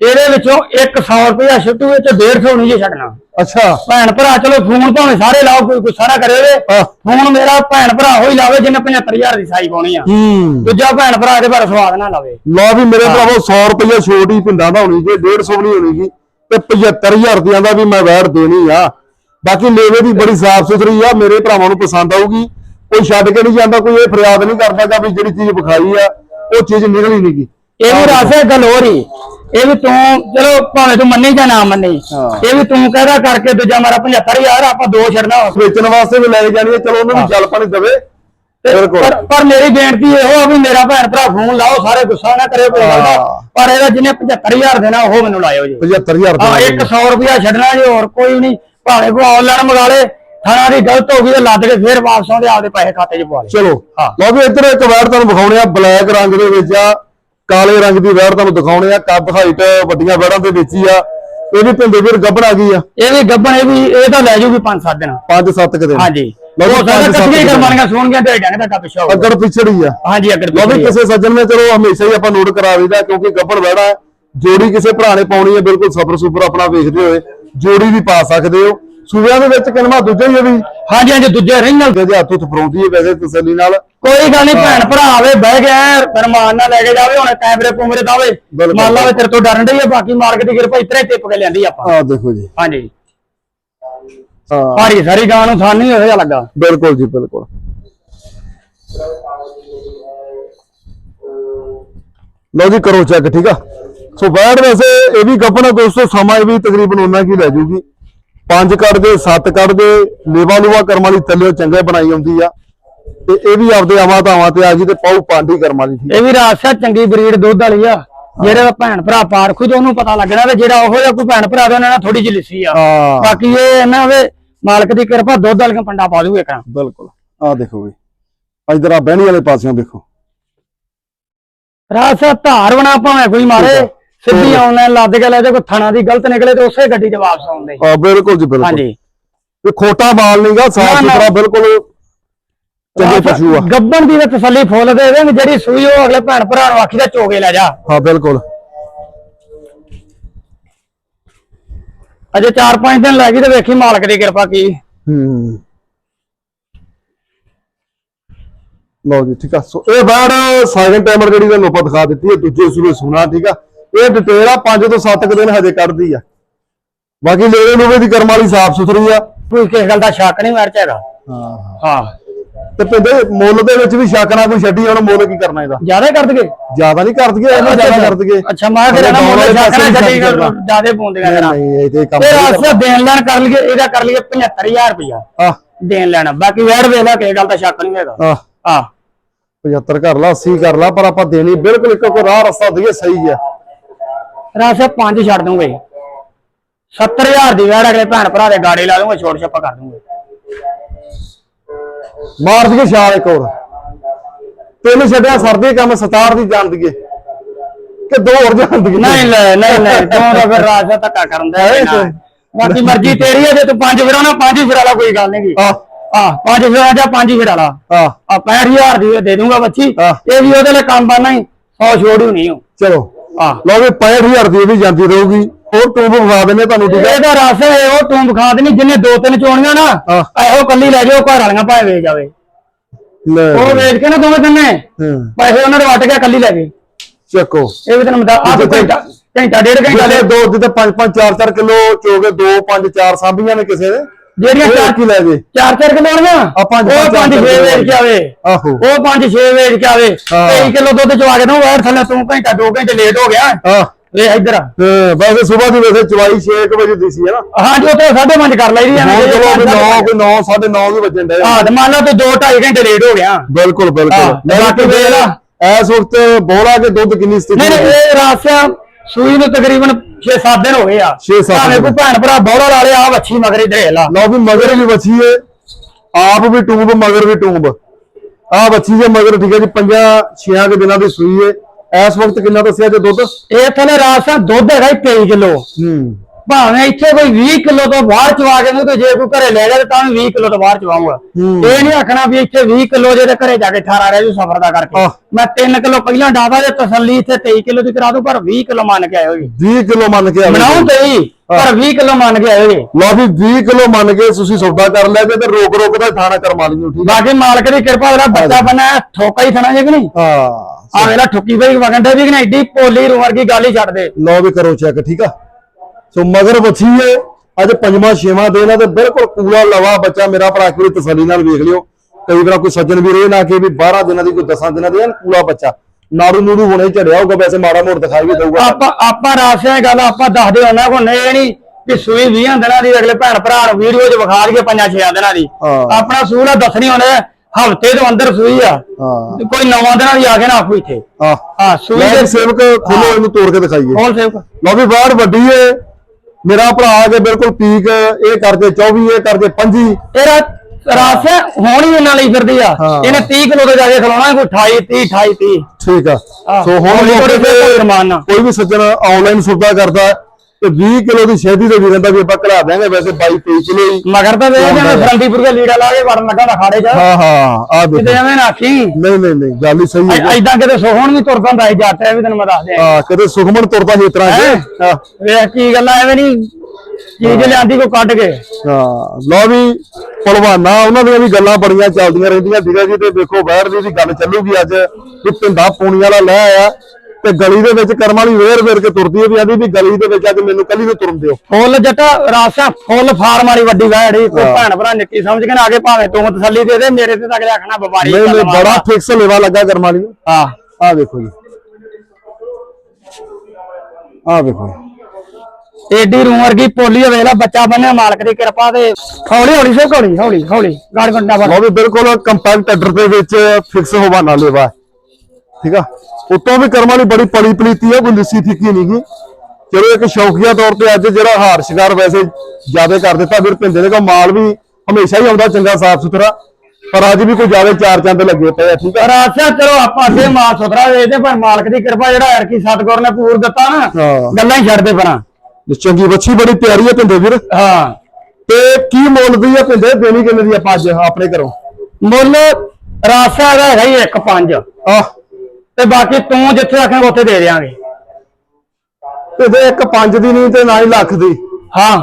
ਇਹਦੇ ਵਿੱਚੋਂ 100 ਰੁਪਇਆ ਛੱਟੂ ਵਿੱਚ 150 ਨਹੀਂ ਜੇ ਛੱਡਣਾ। ਅੱਛਾ। ਭੈਣ ਭਰਾ ਚਲੋ ਫੋਨ ਭਾਵੇਂ ਸਾਰੇ ਲਾਓ ਕੋਈ ਗੁੱਸਾ ਨਾ ਕਰੇ ਆ ਫੋਨ ਮੇਰਾ ਭੈਣ ਭਰਾ ਹੋਈ ਲਾਵੇ ਜਿਹਨੇ 75000 ਦੀ ਸਾਈ ਪਾਉਣੀ ਆ। ਹੂੰ। ਦੂਜਾ ਭੈਣ ਭਰਾ ਇਹਦੇ ਬਾਰੇ ਸਵਾਦ ਨਾ ਲਾਵੇ। ਲਓ ਵੀ ਮੇਰੇ ਭਰਾਵੋ 100 ਰੁਪਏ ਛੋਟ ਹੀ ਪਿੰਡਾਂ ਦਾ ਹੋਣੀ ਜੇ 150 ਨਹੀਂ ਹੋਣੀਗੀ ਤੇ 75000 ਦੀਆਂ ਦਾ ਵੀ ਮੈਂ ਵੈਟ ਦੇਣੀ ਆ। ਬਾਕੀ ਲੇਵੇ ਦੀ ਬੜੀ ਸਾਫ਼ ਸੁਥਰੀ ਆ ਮੇਰੇ ਭਰਾਵਾਂ ਨੂੰ ਪਸੰਦ ਆਊਗੀ। ਕੋਈ ਛੱਡ ਕੇ ਨਹੀਂ ਜਾਂਦਾ ਕੋਈ ਇਹ ਫਰਿਆਦ ਨਹੀਂ ਕਰਦਾ ਕਿ ਵੀ ਜਿਹੜੀ ਚੀਜ਼ ਵਿਖਾਈ ਆ ਉਹ ਚੀਜ਼ ਨਿਕਲੀ ਨਹੀਂਗੀ ਇਹ ਵੀ ਰਾਸੇ ਗੱਲ ਹੋ। ਰਹੀ ਇਹ ਵੀ ਤੂੰ ਚਲੋ ਭਾਵੇਂ ਤੂੰ ਮੰਨੀ ਜਾਂ ਨਾ ਮੰਨੀ। ਇਹ ਵੀ ਤੂੰ ਕਹਿਦਾ ਕਰਕੇ ਦੂਜਾ ਮਾਰਾ 75000 ਆਪਾਂ ਦੋ ਛੱਡਣਾ। ਵੇਚਣ ਵਾਸਤੇ ਵੀ ਲੈ ਕੇ ਜਾਣੀ ਚਲੋ ਉਹਨੂੰ ਵੀ ਜਲ ਪਾਣੀ ਦੇਵੇ। ਬਿਲਕੁਲ ਪਰ ਪਰ ਮੇਰੀ ਬੇਨਤੀ ਇਹੋ ਆ ਵੀ ਮੇਰਾ ਭੈਣ ਭਰਾ ਫੋਨ ਲਾਓ ਸਾਰੇ ਗੁੱਸਾ ਨਾ ਕਰਿਓ ਕੋਈ ਗੱਲ ਦਾ। ਹਾਂ। ਪਰ ਇਹਦਾ ਜਿਹਨੇ 75000 ਦੇਣਾ ਉਹ ਮੈਨੂੰ ਲਾਇਓ ਜੀ। 75000 ਹਾਂ ਰੁਪਏ 100 ਰੁਪਿਆ ਛੱਡਣਾ ਜੀ ਹੋਰ ਕੋਈ ਨਹੀਂ। ਭਾਵੇਂ ਕੋ ਆਨਲਾਈਨ ਮੰਗਾ ਲੇ ਥਾਣਾ ਦੀ ਗਲਤ ਹੋ ਗਈ ਤੇ ਲੱਦ ਕੇ ਫੇਰ ਵਾਪਸ ਆਉਂਦੇ ਆਪਦੇ ਪੈਸੇ ਖਾਤੇ 'ਚ ਪਵਾ ਲੇ। ਚਲੋ। ਹਾਂ। ਲਓ ਵੀ ਇੱਧਰ ਇੱਕ ਵੈਰ ਤੁਹਾਨੂੰ ਵਿਖਾਉਣੇ ਆ ਬਲੈਕ ਰੰਗ ਦੇ ਵਿੱਚ ਆ ਕਾਲੇ ਰੰਗ ਦੀ ਵੈਰ ਤੁਹਾਨੂੰ ਦਿਖਾਉਣੇ ਆ ਕੱਦ ਹਾਈਟ ਵੱਡੀਆਂ ਵੈਰਾਂ ਦੇ ਵਿੱਚ ਹੀ ਆ। ਇਹ ਵੀ ਪਿੰਡੇ ਵੀਰ ਗੱਬਣ ਆ ਗਈ ਆ। ਇਹ ਵੀ ਗੱਬਣ ਇਹ ਵੀ ਇਹ ਤਾਂ ਲੈ ਜੂਗੀ 5-7 ਦਿਨ। 5-7 ਕ ਦਿਨ। ਹਾਂਜੀ। ਉਹ ਜੀ, ਸਾਡਾ ਪੰਜ ਸੱਤ ਕੱਟੀਆਂ ਦਿਨ। ਕਰਵਾਉਣੀਆਂ ਸੋਣਗੀਆਂ ਤੇ ਜਾਣੇ ਤੱਕ ਪਿੱਛਾ। ਹੋਊਗਾ ਅੱਗੜ ਪਿਛੜੀ ਆ। ਹਾਂਜੀ ਅਗਰ ਲਓ ਵੀ ਕਿਸੇ ਸੱਜਣ ਨੇ ਚਲੋ ਹਮੇਸ਼ਾ ਹੀ ਆਪਾਂ ਨੋਟ ਕਰਾ ਦਈਦਾ ਕਿਉਂਕਿ ਗੱਬਣ ਵੈੜਾ ਹੈ। ਜੋੜੀ ਕਿਸੇ ਭਰਾ ਨੇ ਪਾਉਣੀ ਹੈ ਬਿਲਕੁਲ ਸਫਰ ਸੁਪਰ ਆਪਣਾ ਵੇਖਦੇ ਹੋਏ। ਜੋੜੀ ਵੀ ਪਾ ਸਕਦੇ ਹੋ। ਸੂਬਿਆਂ ਦੇ ਵਿੱਚ ਕਿਨਮਾ ਦੂਜਾ ਹੀ ਹੈ ਵੀ। ਹਾਂਜੀ ਹਾਂਜੀ ਦੂਜੇ ਰਿੰਗਲ ਜਿਹਦੇ ਹੱਥ ਉੱਤ ਫਰੋਂਦੀ ਹੈ ਵੈਸੇ ਤਸੱਲੀ ਨਾਲ। ਕੋਈ ਗੱਲ ਨਹੀਂ ਭੈਣ ਭਰਾ ਆਵੇ ਬਹਿ ਗਿਆ ਰਮਾਨ ਨਾਲ ਲੈ ਕੇ ਜਾਵੇ ਹੁਣ ਕੈਮਰੇ ਕੁਮਰੇ ਦਾਵੇ ਬਿਲਕੁਲ। ਮੰਨ ਲਾਵੇ ਤੇਰੇ ਤੋਂ ਡਰਨ ਡਈ ਹੈ ਬਾਕੀ ਮਾਰਕੀਟ ਦੀ ਕਿਰਪਾ ਇਤਰੇ ਟਿੱਪ ਕੇ ਲਿਆਂਦੀ ਆਪਾਂ। ਦੇਖੋ ਜੀ। ਹਾਂਜੀ। ਹਾਂ। ਭਾਰੀ ਸਾਰੀ ਗਾਂ ਨੂੰ ਸਾਨੂੰ ਹੀ ਉਹੋ ਜਿਹਾ ਲੱਗਾ। ਬਿਲਕੁਲ ਜੀ ਬਿਲਕੁਲ। ਲਓ ਜੀ ਕਰੋ ਚੈੱਕ ਠੀਕ ਆ? ਸੋ ਬੈਡ ਵੈਸੇ ਇਹ ਵੀ ਗੱਪਣਾ ਦੋਸਤੋ ਸਮਾਂ ਇਹ ਵੀ ਤਕਰੀਬਨ ਉਹਨਾਂ ਕੀ ਲੈ ਜੂਗੀ। ਪੰਜ ਕੱਢ ਦੇ ਸੱਤ ਕੱਢ ਦੇ ਲੇਵਾ ਲੂਆ ਕਰਮ ਵਾਲੀ ਥੱਲੇ ਚੰਗੇ ਬਣਾਈ ਹੁੰਦੀ ਆ। ਤੇ ਇਹ ਵੀ ਆਪਦੇ ਆਵਾਂ ਧਾਵਾਂ ਤੇ ਆ ਗਈ ਤੇ ਪਾਉ ਪਾਂਡੀ ਕਰਮ ਵਾਲੀ ਠੀਕ ਇਹ ਵੀ ਰਾਸਾ ਚੰਗੀ ਬਰੀਡ ਦੁੱਧ ਵਾਲੀ ਆ। ਜਿਹੜੇ ਭੈਣ ਭਰਾ ਪਾਰਖੂ ਤੇ ਉਹਨੂੰ ਪਤਾ ਲੱਗਣਾ ਤੇ ਜਿਹੜਾ ਉਹੋ ਜਿਹਾ ਕੋਈ ਭੈਣ ਭਰਾ ਦੇ ਉਹਨਾਂ ਨਾਲ ਥੋੜੀ ਜਿਹੀ ਲਿੱਸੀ ਆ। ਹਾਂ। ਬਾਕੀ ਇਹ ਇਹਨਾਂ ਦੇ ਮਾਲਕ ਦੀ ਕਿਰਪਾ ਦੁੱਧ ਵਾਲੀਆਂ ਪੰਡਾ ਪਾ ਦੂਗੇ ਕਰਾਂ। ਬਿਲਕੁਲ। ਆ ਦੇਖੋ ਵੀ ਇਧਰ ਆ ਬਹਿਣੀ ਵਾਲੇ ਪਾਸਿਓਂ ਦੇਖੋ। ਰਾਸਾ ਧਾਰ ਬਣਾ ਭਾਵੇਂ ਕੋਈ ਮਾਰੇ ਸਿੱਧੀ ਆਨਲਾਈਨ ਲੱਦ ਕੇ ਲੈ ਜੇ ਕੋਈ ਥਣਾ ਦੀ ਗਲਤ ਨਿਕਲੇ ਤੇ ਉਸੇ ਗੱਡੀ 'ਚ ਵਾਪਸ ਆਉਂਦੇ। ਆ ਬਿਲਕੁਲ ਜੀ ਬਿਲਕੁਲ। ਹਾਂਜੀ। ਇਹ ਖੋਟਾ ਮਾਲ ਨਹੀਂਗਾ ਸਾਫ਼। ਸੁਥਰਾ ਬਿਲਕੁਲ ਚੰਗੇ ਪਸ਼ੂ ਆ। ਗੱਬਣ ਦੀ ਤਾਂ ਤਸੱਲੀ ਫੁੱਲ ਦੇ ਦੇਣ ਜਿਹੜੀ ਸੂਈ ਉਹ ਅਗਲੇ ਭੈਣ ਭਰਾ ਨੂੰ ਆਖੀ ਦਾ ਚੋਗੇ ਲੈ ਜਾ। ਹਾਂ ਬਿਲਕੁਲ। ਅਜੇ 4-5 ਦਿਨ ਲੱਗੀ ਤੇ ਵੇਖੀ ਮਾਲਕ ਦੀ ਕਿਰਪਾ ਕੀ। ਹੂੰ। ਲਓ ਜੀ ਠੀਕ ਆ। ਸੋ ਇਹ ਬਾੜ ਸਾਇਲੈਂਟ ਟਾਈਮਰ ਜਿਹੜੀ ਤੁਹਾਨੂੰ ਆਪਾਂ ਦਿਖਾ ਦਿੱਤੀ ਹੈ ਦੂਜੇ ਸੂਰੇ ਸੁਣਾ ਠੀਕ ਆ। ਇਹ ਡਿਟੇਲ ਆ 5 ਤੋਂ 7 ਦਿਨ ਹਜੇ ਕੱਢਦੀ ਆ। ਬਾਕੀ ਲੇਵੇ ਲੂਵੇ ਦੀ ਕਰਮ ਵਾਲੀ ਸਾਫ਼ ਸੁਥਰੀ ਆ। ਕੋਈ ਕਿਸੇ ਗੱਲ ਦਾ ਸ਼ੱਕ ਨਹੀਂ ਮਰਚ ਹੈਗਾ। ਹਾਂ। ਹਾਂ। ਤੇ ਪਿੰਡੇ ਮੁੱਲ ਦੇ ਵਿੱਚ ਵੀ ਸ਼ੱਕ ਨਾ ਕੋਈ ਛੱਡੀ ਹੁਣ ਮੁੱਲ ਕੀ ਕਰਨਾ ਇਹਦਾ? ਜ਼ਿਆਦਾ ਕਰ ਦਗੇ ਜ਼ਿਆਦਾ ਨਹੀਂ ਕਰ ਦਈਏ ਇਹਨਾਂ ਜ਼ਿਆਦਾ ਕਰ ਅੱਛਾ। ਮੈਂ ਕਿਹਾ ਨਾ ਮੁੰਡੇ ਸ਼ੱਕ ਨਾ ਛੱਡੀ ਜਿਆਦੇ ਪਾਉਂਦੀਆਂ ਨਹੀਂ ਜਰਾ ਨਹੀਂ ਇਹ ਤੇ ਕੰਮ ਨਹੀਂ ਅਸਲ ਦੇਣ ਲੈਣ ਕਰ ਲਈਏ ਇਹਦਾ ਕਰ ਲਈਏ 75000 ਰੁਪਇਆ। ਆ ਦੇਣ ਲੈਣਾ। ਬਾਕੀ ਵੈੜ ਵੇਖ ਲੈ ਕਿਸੇ ਗੱਲ ਦਾ ਸ਼ੱਕ ਨਹੀਂ ਹੈਗਾ। ਆ ਹਾਂ 75 ਕਰ ਲਾ 80 ਕਰ ਲਾ ਪਰ ਆਪਾਂ ਦੇਣੀ ਬਿਲਕੁਲ ਇੱਕੋ ਕੋ ਰਾਹ ਰਸਤਾ ਦਈਏ ਸਹੀ ਆ ਰਾਸੇ ਪੰਜ ਛੱਡ ਦੂੰਗੇ। 70000 ਦੀ ਵੈੜ ਅਗਲੇ ਭੈਣ ਭਰਾ ਦੇ ਗਾੜੀ ਲਾ ਦੂੰਗਾ ਛੋਟ ਛੱਪਾ ਕਰ ਦੂੰਗਾ। ਮਾਰ ਦਈਏ ਛਾਲ ਇੱਕ ਹੋਰ। ਤਿੰਨ ਛੱਡਿਆ ਸਰਦੀ ਕੰਮ 67 ਦੀ ਜਾਣ ਦਈਏ। ਕਿ ਦੋ ਹੋਰ ਜਾਣ ਦਈਏ। ਨਹੀਂ ਲੈ ਨਹੀਂ ਨਹੀਂ ਤੂੰ ਤਾਂ ਫਿਰ ਰਾਜ ਦਾ ਧੱਕਾ ਕਰਨ ਦਾ। ਬਾਕੀ ਮਰਜ਼ੀ ਤੇਰੀ ਹੈ ਜੇ ਤੂੰ ਪੰਜ ਫਿਰਾਂ ਨਾ ਪੰਜ ਹੀ ਫਿਰਾਂ ਵਾਲਾ ਕੋਈ ਗੱਲ ਨਹੀਂ ਆ ਆ ਪੰਜ ਫਿਰਾਂ ਜਾਂ ਪੰਜ ਹੀ ਫਿਰਾਂ ਵਾਲਾ ਆ ਆ 65000 ਦੀ ਦੇ ਦੂੰਗਾ ਬੱਚੀ। ਇਹ ਵੀ ਉਹਦੇ ਲਈ ਕੰਮ ਬਾਨਾ ਹੀ 100 ਛੋੜੂ ਨਹੀਂ ਹੋ ਚਲੋ। ਆ ਲਓ ਵੀ 65000 ਦੀ ਵੀ ਜਾਂਦੀ ਰਹੂਗੀ। ਹੋਰ ਟੂਬ ਵਿਖਾ ਦਿੰਦੇ ਤੁਹਾਨੂੰ ਠੀਕ ਹੈ ਇਹਦਾ ਰਸ ਹੈ ਉਹ ਤੂੰ ਵਿਖਾ ਦੇਣੀ ਜਿੰਨੇ ਦੋ ਤਿੰਨ ਚੋਣੀਆਂ ਨਾ। ਇਹੋ ਕੱਲੀ ਲੈ ਜਾਓ ਘਰ ਵਾਲੀਆਂ ਭਾਵੇਂ ਵੇਚ ਜਾਵੇ। ਲੈ। ਉਹ ਵੇਚ ਕੇ ਨਾ ਦੋਵੇਂ ਤਿੰਨੇ ਹਾਂ। ਪੈਸੇ ਉਹਨਾਂ ਦੇ ਵੱਟ ਗਿਆ ਕੱਲੀ ਲੈ ਗਏ ਚੱਕੋ। ਇਹ ਵੀ ਤੈਨੂੰ ਦੱਸ- ਆਹ ਕੋਈ ਘੰਟਾ ਘੰਟਾ ਡੇਢ ਘੰਟਾ ਜਿਹੜੇ ਦੇ ਦੋ ਜਿੱਤੇ 5 5 4 4 ਕਿਲੋ ਚੋਗੇ 2 5 4 ਸਾਂਭੀਆਂ ਨੇ ਕਿਸੇ ਦੇ। ਜਿਹੜੀਆਂ ਉਹ ਚਾਰ ਕੀ ਲੈ ਜੇ ਚਾਰ ਚਾਰ ਕਿਲੋ ਹੋਣਗੀਆਂ ਆ ਪੰਜ- ਉਹ ਪੰਜ- ਪੰਜ ਚਾਰ ਛੇ ਕਿਲੋ ਵੇਚ ਕੇ ਆਵੇ। ਆਹੋ। ਉਹ ਪੰਜ ਛੇ ਵੇਚ ਕੇ ਆਵੇ। ਹਾਂ। 23 ਕਿਲੋ ਦੁੱਧ ਚਵਾ ਕੇ ਦਊਂ ਵੈਰ ਥੱਲੇ ਤੂੰ ਘੰਟਾ ਦੋ ਘੰਟੇ ਲੇਟ ਹੋ ਗਿਆ। ਆ ਵੇ ਇੱਧਰ ਆ। ਵੈਸੇ ਸਵੇਰ ਦੀ ਵੈਸੇ ਚਵਾਈ 6 ਵਜੇ ਦੀ ਸੀ ਹੈ ਨਾ? ਹਾਂ ਜੀ ਉੱਥੇ 5:30 ਕਰ ਲਈ ਦੀ ਆ ਨਾ ਹੁਣ ਜੇ ਚਲੋ ਵੀ ਪੰਜ 9 ਸਾਢੇ ਕੋਈ 9 9:30 ਵੀ ਵੱਜਣ ਡਏ ਹਾਂ ਤੇ ਮੰਨ ਲਾ ਤੂੰ 2 2.5 ਘੰਟੇ ਲੇਟ ਹੋ ਗਿਆ। ਬਿਲਕੁਲ ਹਾਂ, ਬਿਲਕੁਲ ਤੇ ਬਾਕੀ ਵੇਖ ਲਾ। ਇਸ ਵਕਤ ਬੋਲਾ ਕੇ ਦੁੱਧ ਕਿੰਨੀ ਸਥਿਤੀ ਨਹੀਂ ਨਹੀਂ, ਇਹ ਰਾਸਿਆ ਸੂਈ ਨੂੰ ਤਕਰੀਬਨ 6-7 ਦਿਨ ਹੋ ਗਏ ਆ। ਛੇ ਸੱਤ ਭਾਵੇਂ ਦਿਨ। ਕੋਈ ਭੈਣ ਭਰਾ ਬੋੜਾ ਆ ਵੱਛੀ ਮਗਰ ਲਾ। ਲਓ ਵੀ ਮਗਰ ਵੀ ਏ ਆਪ ਵੀ ਟੂਬ ਮਗਰ ਵੀ ਟੂਬ। ਆ ਜੇ ਮਗਰ ਠੀਕ ਹੈ ਜੀ ਪੰਜਾਂ ਛੇਆਂ ਕੁ ਦਿਨਾਂ ਦੀ ਸੂਈ ਏ। ਇਸ ਵਕਤ ਕਿੰਨਾ ਦੱਸਿਆ ਜੇ ਦੁੱਧ? ਇਹ ਥੱਲੇ ਰਾਸਿਆ ਦੁੱਧ ਹੈਗਾ 23 ਕਿਲੋ। ਹੂੰ। ਭਾਵੇਂ ਇੱਥੇ ਕੋਈ 20 ਕਿਲੋ ਤੋਂ ਬਾਹਰ ਚਵਾ ਕੇ ਨੂੰ ਤੇ ਜੇ ਕੋਈ ਘਰੇ ਲੈ ਜਾ ਤੇ ਵੀ 20 ਕਿਲੋ ਤੋਂ ਬਾਹਰ ਚਵਾਉਂਗਾ। ਇਹ ਨਹੀਂ ਆਖਣਾ ਵੀ ਇੱਥੇ 20 ਕਿਲੋ ਜੇ ਤੇ ਘਰੇ ਜਾ ਕੇ 18 ਰਹਿ ਜੂ ਸਫਰ ਦਾ ਕਰਕੇ। ਮੈਂ 3 ਕਿਲੋ ਪਹਿਲਾਂ ਡਾਦਾ ਜੇ ਤਸੱਲੀ ਇੱਥੇ 23 ਕਿਲੋ ਦੀ ਕਰਾ ਦੂੰ ਪਰ 20 ਕਿਲੋ ਮੰਨ ਕੇ ਆਇਓ ਜੀ। 20 ਕਿਲੋ ਮੰਨ ਕੇ ਆਵੇ ਬਣਾਉਂ ਤੇ ਹੀ। ਪਰ 20 ਕਿਲੋ ਮੰਨ ਕੇ ਆਇਓ ਜੀ। ਲਓ ਵੀ 20 ਕਿਲੋ ਮੰਨ ਕੇ ਤੁਸੀਂ ਸੌਦਾ ਕਰ ਲਿਆ ਤੇ ਰੋਕ ਰੋਕ ਦਾ ਥਾਣਾ ਕਰਮਾ ਲਿਓ ਠੀਕ ਬਾਕੀ ਮਾਲਕ ਦੀ ਕਿਰਪਾ ਜਿਹੜਾ ਬੱਚਾ ਬਣਿਆ ਠੋਕਾ ਹੀ ਥਣਾ ਜੇ ਕਿ ਨਹੀਂ? ਹਾਂ। ਆ ਵੇਲਾ ਠੁੱਕੀ ਬਈ ਵਗੰਡੇ ਵੀ ਕਿ ਨਹੀਂ? ਏਡੀ ਪੋਲੀ ਵਰਗੀ ਗੱਲ ਹੀ ਛੱਡ ਦੇ। ਲਓ ਵੀ ਕਰੋ ਚੈੱਕ ਠੀਕ ਆ? ਸੋ ਮਗਰ ਬੱਚੀ ਏ ਅੱਜ ਪੰਜਵਾਂ ਛੇਵਾਂ ਦਿਨ ਆ ਤੇ ਬਿਲਕੁਲ ਕੂਲਾ ਲਵਾ ਬੱਚਾ ਮੇਰਾ ਭਰਾ ਕੋਈ ਤਸੱਲੀ ਨਾਲ ਵੇਖ ਲਿਓ। ਕਈ ਵਾਰ ਕੋਈ ਸੱਜਣ ਵੀ ਰਹੇ ਨਾ ਕਿ ਵੀ 12 ਦਿਨਾਂ ਦੀ ਕੋਈ 10 ਦਿਨਾਂ ਦੀ ਕੂਲਾ ਬੱਚਾ। ਨਾੜੂ ਨੂੜੂ ਹੁਣੇ ਝੜਿਆ ਹੋਊਗਾ ਵੈਸੇ ਮਾੜਾ ਮੋੜ ਦਿਖਾਈ ਵੀ ਦਊਗਾ। ਆਪਾਂ ਆਪਾਂ ਰਾਸਿਆਂ ਗੱਲ ਆਪਾਂ ਦੱਸਦੇ ਉਹਨਾਂ ਕੋ ਨਹੀਂ ਨਹੀਂ ਕਿ ਸੂਈ 20 ਦਿਨਾਂ ਦੀ ਅਗਲੇ ਭੈਣ ਭਰਾ ਨੂੰ ਵੀਡੀਓ 'ਚ ਵਿਖਾ ਦਈਏ ਪੰਜਾਂ ਛੇਆਂ ਦਿਨਾਂ ਦੀ। ਹਾਂ। ਆਪਣਾ ਸੂਲ ਆ ਦੱਸਣੀ ਹੁਣ ਹਫ਼ਤੇ ਤੋਂ ਅੰਦਰ ਸੂਈ ਆ। ਹਾਂ। ਕੋਈ ਨਵਾਂ ਦਿਨਾਂ ਦੀ ਆ ਕੇ ਨਾ ਆਖੂ ਇੱਥੇ। ਹਾਂ। ਸੂਈ ਲੈ ਦੇ ਸੇਵਕ ਖੋਲੋ ਇਹਨੂੰ ਤੋੜ ਕੇ ਦਿਖਾਈਏ। ਹੋਲ ਸੇਵਕ? ਲਓ ਵੀ ਬਾਹਰ ਵੱਡੀ ਏ। ਮੇਰਾ ਭਰਾ ਆ ਕੇ ਬਿਲਕੁਲ ਪੀਕ ਇਹ ਕਰਦੇ 24 ਇਹ ਕਰਦੇ 25 ਤੇਰਾ ਰਾਸਿਆ ਹੋਣੀ ਇਹਨਾਂ ਲਈ ਫਿਰਦੀ ਆ। ਇਹਨੇ 30 ਕਿਲੋ ਤੇ ਜਾ ਕੇ ਖਲਾਉਣਾ ਕੋਈ 28 30 28 30 ਠੀਕ ਆ ਸੋ ਹੁਣ। ਕੋਈ ਵੀ ਸੱਜਣ ਆਨਲਾਈਨ ਸੌਦਾ ਕਰਦਾ ਤੇ 20 ਕਿਲੋ ਦੀ ਸ਼ਹਿਦੀ ਦੇ ਵੀਰਾਂ ਦਾ ਵੀ ਆਪਾਂ ਘਲਾ ਦਿਆਂਗੇ ਵੈਸੇ 22 23 ਕਿਲੋ ਹੀ। ਮਗਰ ਤਾਂ ਹੁੰਦਾ ਜਿਵੇਂ। ਫਰੰਦੀਪੁਰ ਦੇ ਲੀੜਾ ਲਾ ਕੇ ਵੜਨ ਲੱਗਾ ਦਾ ਖਾੜੇ 'ਚ। ਹਾਂ ਹਾਂ ਆ ਕਿਤੇ ਦੇਖੋ ਐਵੇਂ ਨਾ ਆਖੀ। ਨਹੀਂ ਨਹੀਂ ਨਹੀਂ ਗੱਲ ਹੀ ਸਹੀ ਹੈ ਐਦਾਂ ਕਿਤੇ ਸੋਹਣ ਵੀ ਤੁਰਦਾ ਹੁੰਦਾ ਸੀ ਜੱਟ ਵੀ ਤੈਨੂੰ ਮੈਂ ਦੱਸ ਦਿਆਂ। ਹਾਂ ਕਦੇ ਸੁਖਮਨ ਤੁਰਦਾ ਸੀ ਇਸ ਤਰ੍ਹਾਂ ਹੈਂ? ਵੇਖ ਕੀ ਗੱਲਾਂ ਐਵੇਂ ਨਹੀਂ ਚੀਜ਼ ਲਿਆਂਦੀ ਕੋ ਕੱਢ ਕੇ। ਹਾਂ ਲਓ ਵੀ ਭਲਵਾਨਾ ਉਹਨਾਂ ਦੀਆਂ ਵੀ ਗੱਲਾਂ ਬੜੀਆਂ ਚੱਲਦੀਆਂ ਰਹਿੰਦੀਆਂ। ਸੀਗਾ ਜੀ ਤੇ ਦੇਖੋ ਬਾਹਰ ਦੀ ਵੀ ਗੱਲ ਚੱਲੂਗੀ ਅੱਜ। ਕਿ ਪਿੰਡਾ ਪੂਣੀ ਵਾਲਾ ਲੈ ਆਇਆ। ਤੇ ਗਲੀ ਦੇ ਵਿੱਚ ਕਰਮ ਵਾਲੀ ਵੇਰ ਵੇਰ ਕੇ ਤੁਰਦੀ ਹੈ ਵੀ ਆਂਦੀ ਵੀ ਗਲੀ ਦੇ ਵਿੱਚ ਅੱਜ ਮੈਨੂੰ ਕੱਲੀ ਨੂੰ ਤੁਰਨ ਦਿਓ। ਫੁੱਲ ਜੱਟਾ ਰਾਸਾ ਫੁੱਲ ਫਾਰਮ ਵਾਲੀ ਵੱਡੀ ਵੈੜੀ ਕੋਈ। ਭੈਣ ਭਰਾ ਨਿੱਕੀ ਸਮਝ ਕੇ ਨਾ ਆਗੇ ਭਾਵੇਂ ਤੂੰ ਤਸੱਲੀ ਦੇ ਦੇ ਮੇਰੇ ਤੇ ਤਾਂ ਅਗਲੇ ਆਖਣਾ ਵਪਾਰੀ ਨਹੀਂ ਨਹੀਂ। ਬੜਾ ਫਿਕਸ ਲੈਵਾ ਲੱਗਾ ਕਰਮ ਵਾਲੀ ਨੂੰ। ਹਾਂ। ਆ ਦੇਖੋ ਜੀ। ਆ ਦੇਖੋ ਏਡੀ ਰੂਮ ਵਰਗੀ ਪੋਲੀ ਹੋਵੇ ਵੇਲਾ ਬੱਚਾ ਬੰਨਿਆ ਮਾਲਕ ਦੀ ਕਿਰਪਾ ਤੇ। ਹੌਲੀ ਹੌਲੀ ਸੋ ਹੌਲੀ ਹੌਲੀ ਹੌਲੀ ਗਾੜ ਗੰਡਾ ਬਣ ਵੀ ਬਿਲਕੁਲ ਕੰਪੈਕਟ ਐਡਰ ਦੇ ਵਿੱਚ ਫਿਕਸ ਹਵਾਨਾ ਲੈਵਾ। ਠੀਕ ਆ? ਉਤੋਂ ਵੀ ਕਰਮ ਵਾਲੀ ਬੜੀ ਪਲੀ ਪਲੀਤੀ ਹੈ ਕੋਈ ਲਿੱਸੀ ਫਿੱਕੀ ਨਹੀਂ ਗੀ ਚਲੋ ਇੱਕ ਸ਼ੌਕੀਆ ਤੌਰ ਤੇ ਅੱਜ ਜਿਹੜਾ ਹਾਰ ਸ਼ਿਕਾਰ ਵੈਸੇ ਜ਼ਿਆਦਾ ਕਰ ਦਿੱਤਾ ਫਿਰ ਪਿੰਦੇ ਦੇ ਕੋਲ ਮਾਲ ਵੀ ਹਮੇਸ਼ਾ ਹੀ ਆਉਂਦਾ ਚੰਗਾ ਸਾਫ਼ ਸੁਥਰਾ। ਪਰ ਅੱਜ ਵੀ ਕੋਈ ਜ਼ਿਆਦਾ ਚਾਰ ਚੰਦ ਲੱਗੇ ਪਏ ਆ ਠੀਕ ਆ? ਰਾਸਾ ਚਲੋ ਆਪਾਂ ਅੱਗੇ ਮਾਲ ਸੁਥਰਾ ਵੇਚਦੇ ਪਰ ਮਾਲਕ ਦੀ ਕਿਰਪਾ ਜਿਹੜਾ ਯਾਰ ਕੀ ਸਤਗੁਰ ਨੇ ਪੂਰ ਦਿੱਤਾ ਨਾ ਹਾਂ। ਗੱਲਾਂ ਹੀ ਛੱਡਦੇ ਪਰਾਂ। ਤੇ ਚੰਗੀ ਬੱਚੀ ਬੜੀ ਪਿਆਰੀ ਹੈ ਪਿੰਦੇ ਵੀਰ। ਹਾਂ। ਤੇ ਕੀ ਮੁੱਲ ਦੀ ਹੈ ਪਿੰਦੇ ਦੇਣੀ ਕਿੰਨੇ ਦੀ ਆਪਾਂ ਅੱਜ ਆਪਣੇ ਘਰੋਂ? ਮੁੱਲ ਰਾਸਾ ਦਾ ਹੈਗਾ ਹੀ 1.5 ਆਹ। ਤੇ ਬਾਕੀ ਤੂੰ ਜਿੱਥੇ ਆਖੇਂਗਾ ਉੱਥੇ ਦੇ ਦੇਾਂਗੇ ਤੇ ਜੇ ਇੱਕ 5 ਦੀ ਨਹੀਂ ਤੇ ਨਾ ਹੀ ਲੱਖ ਦੀ ਹਾਂ।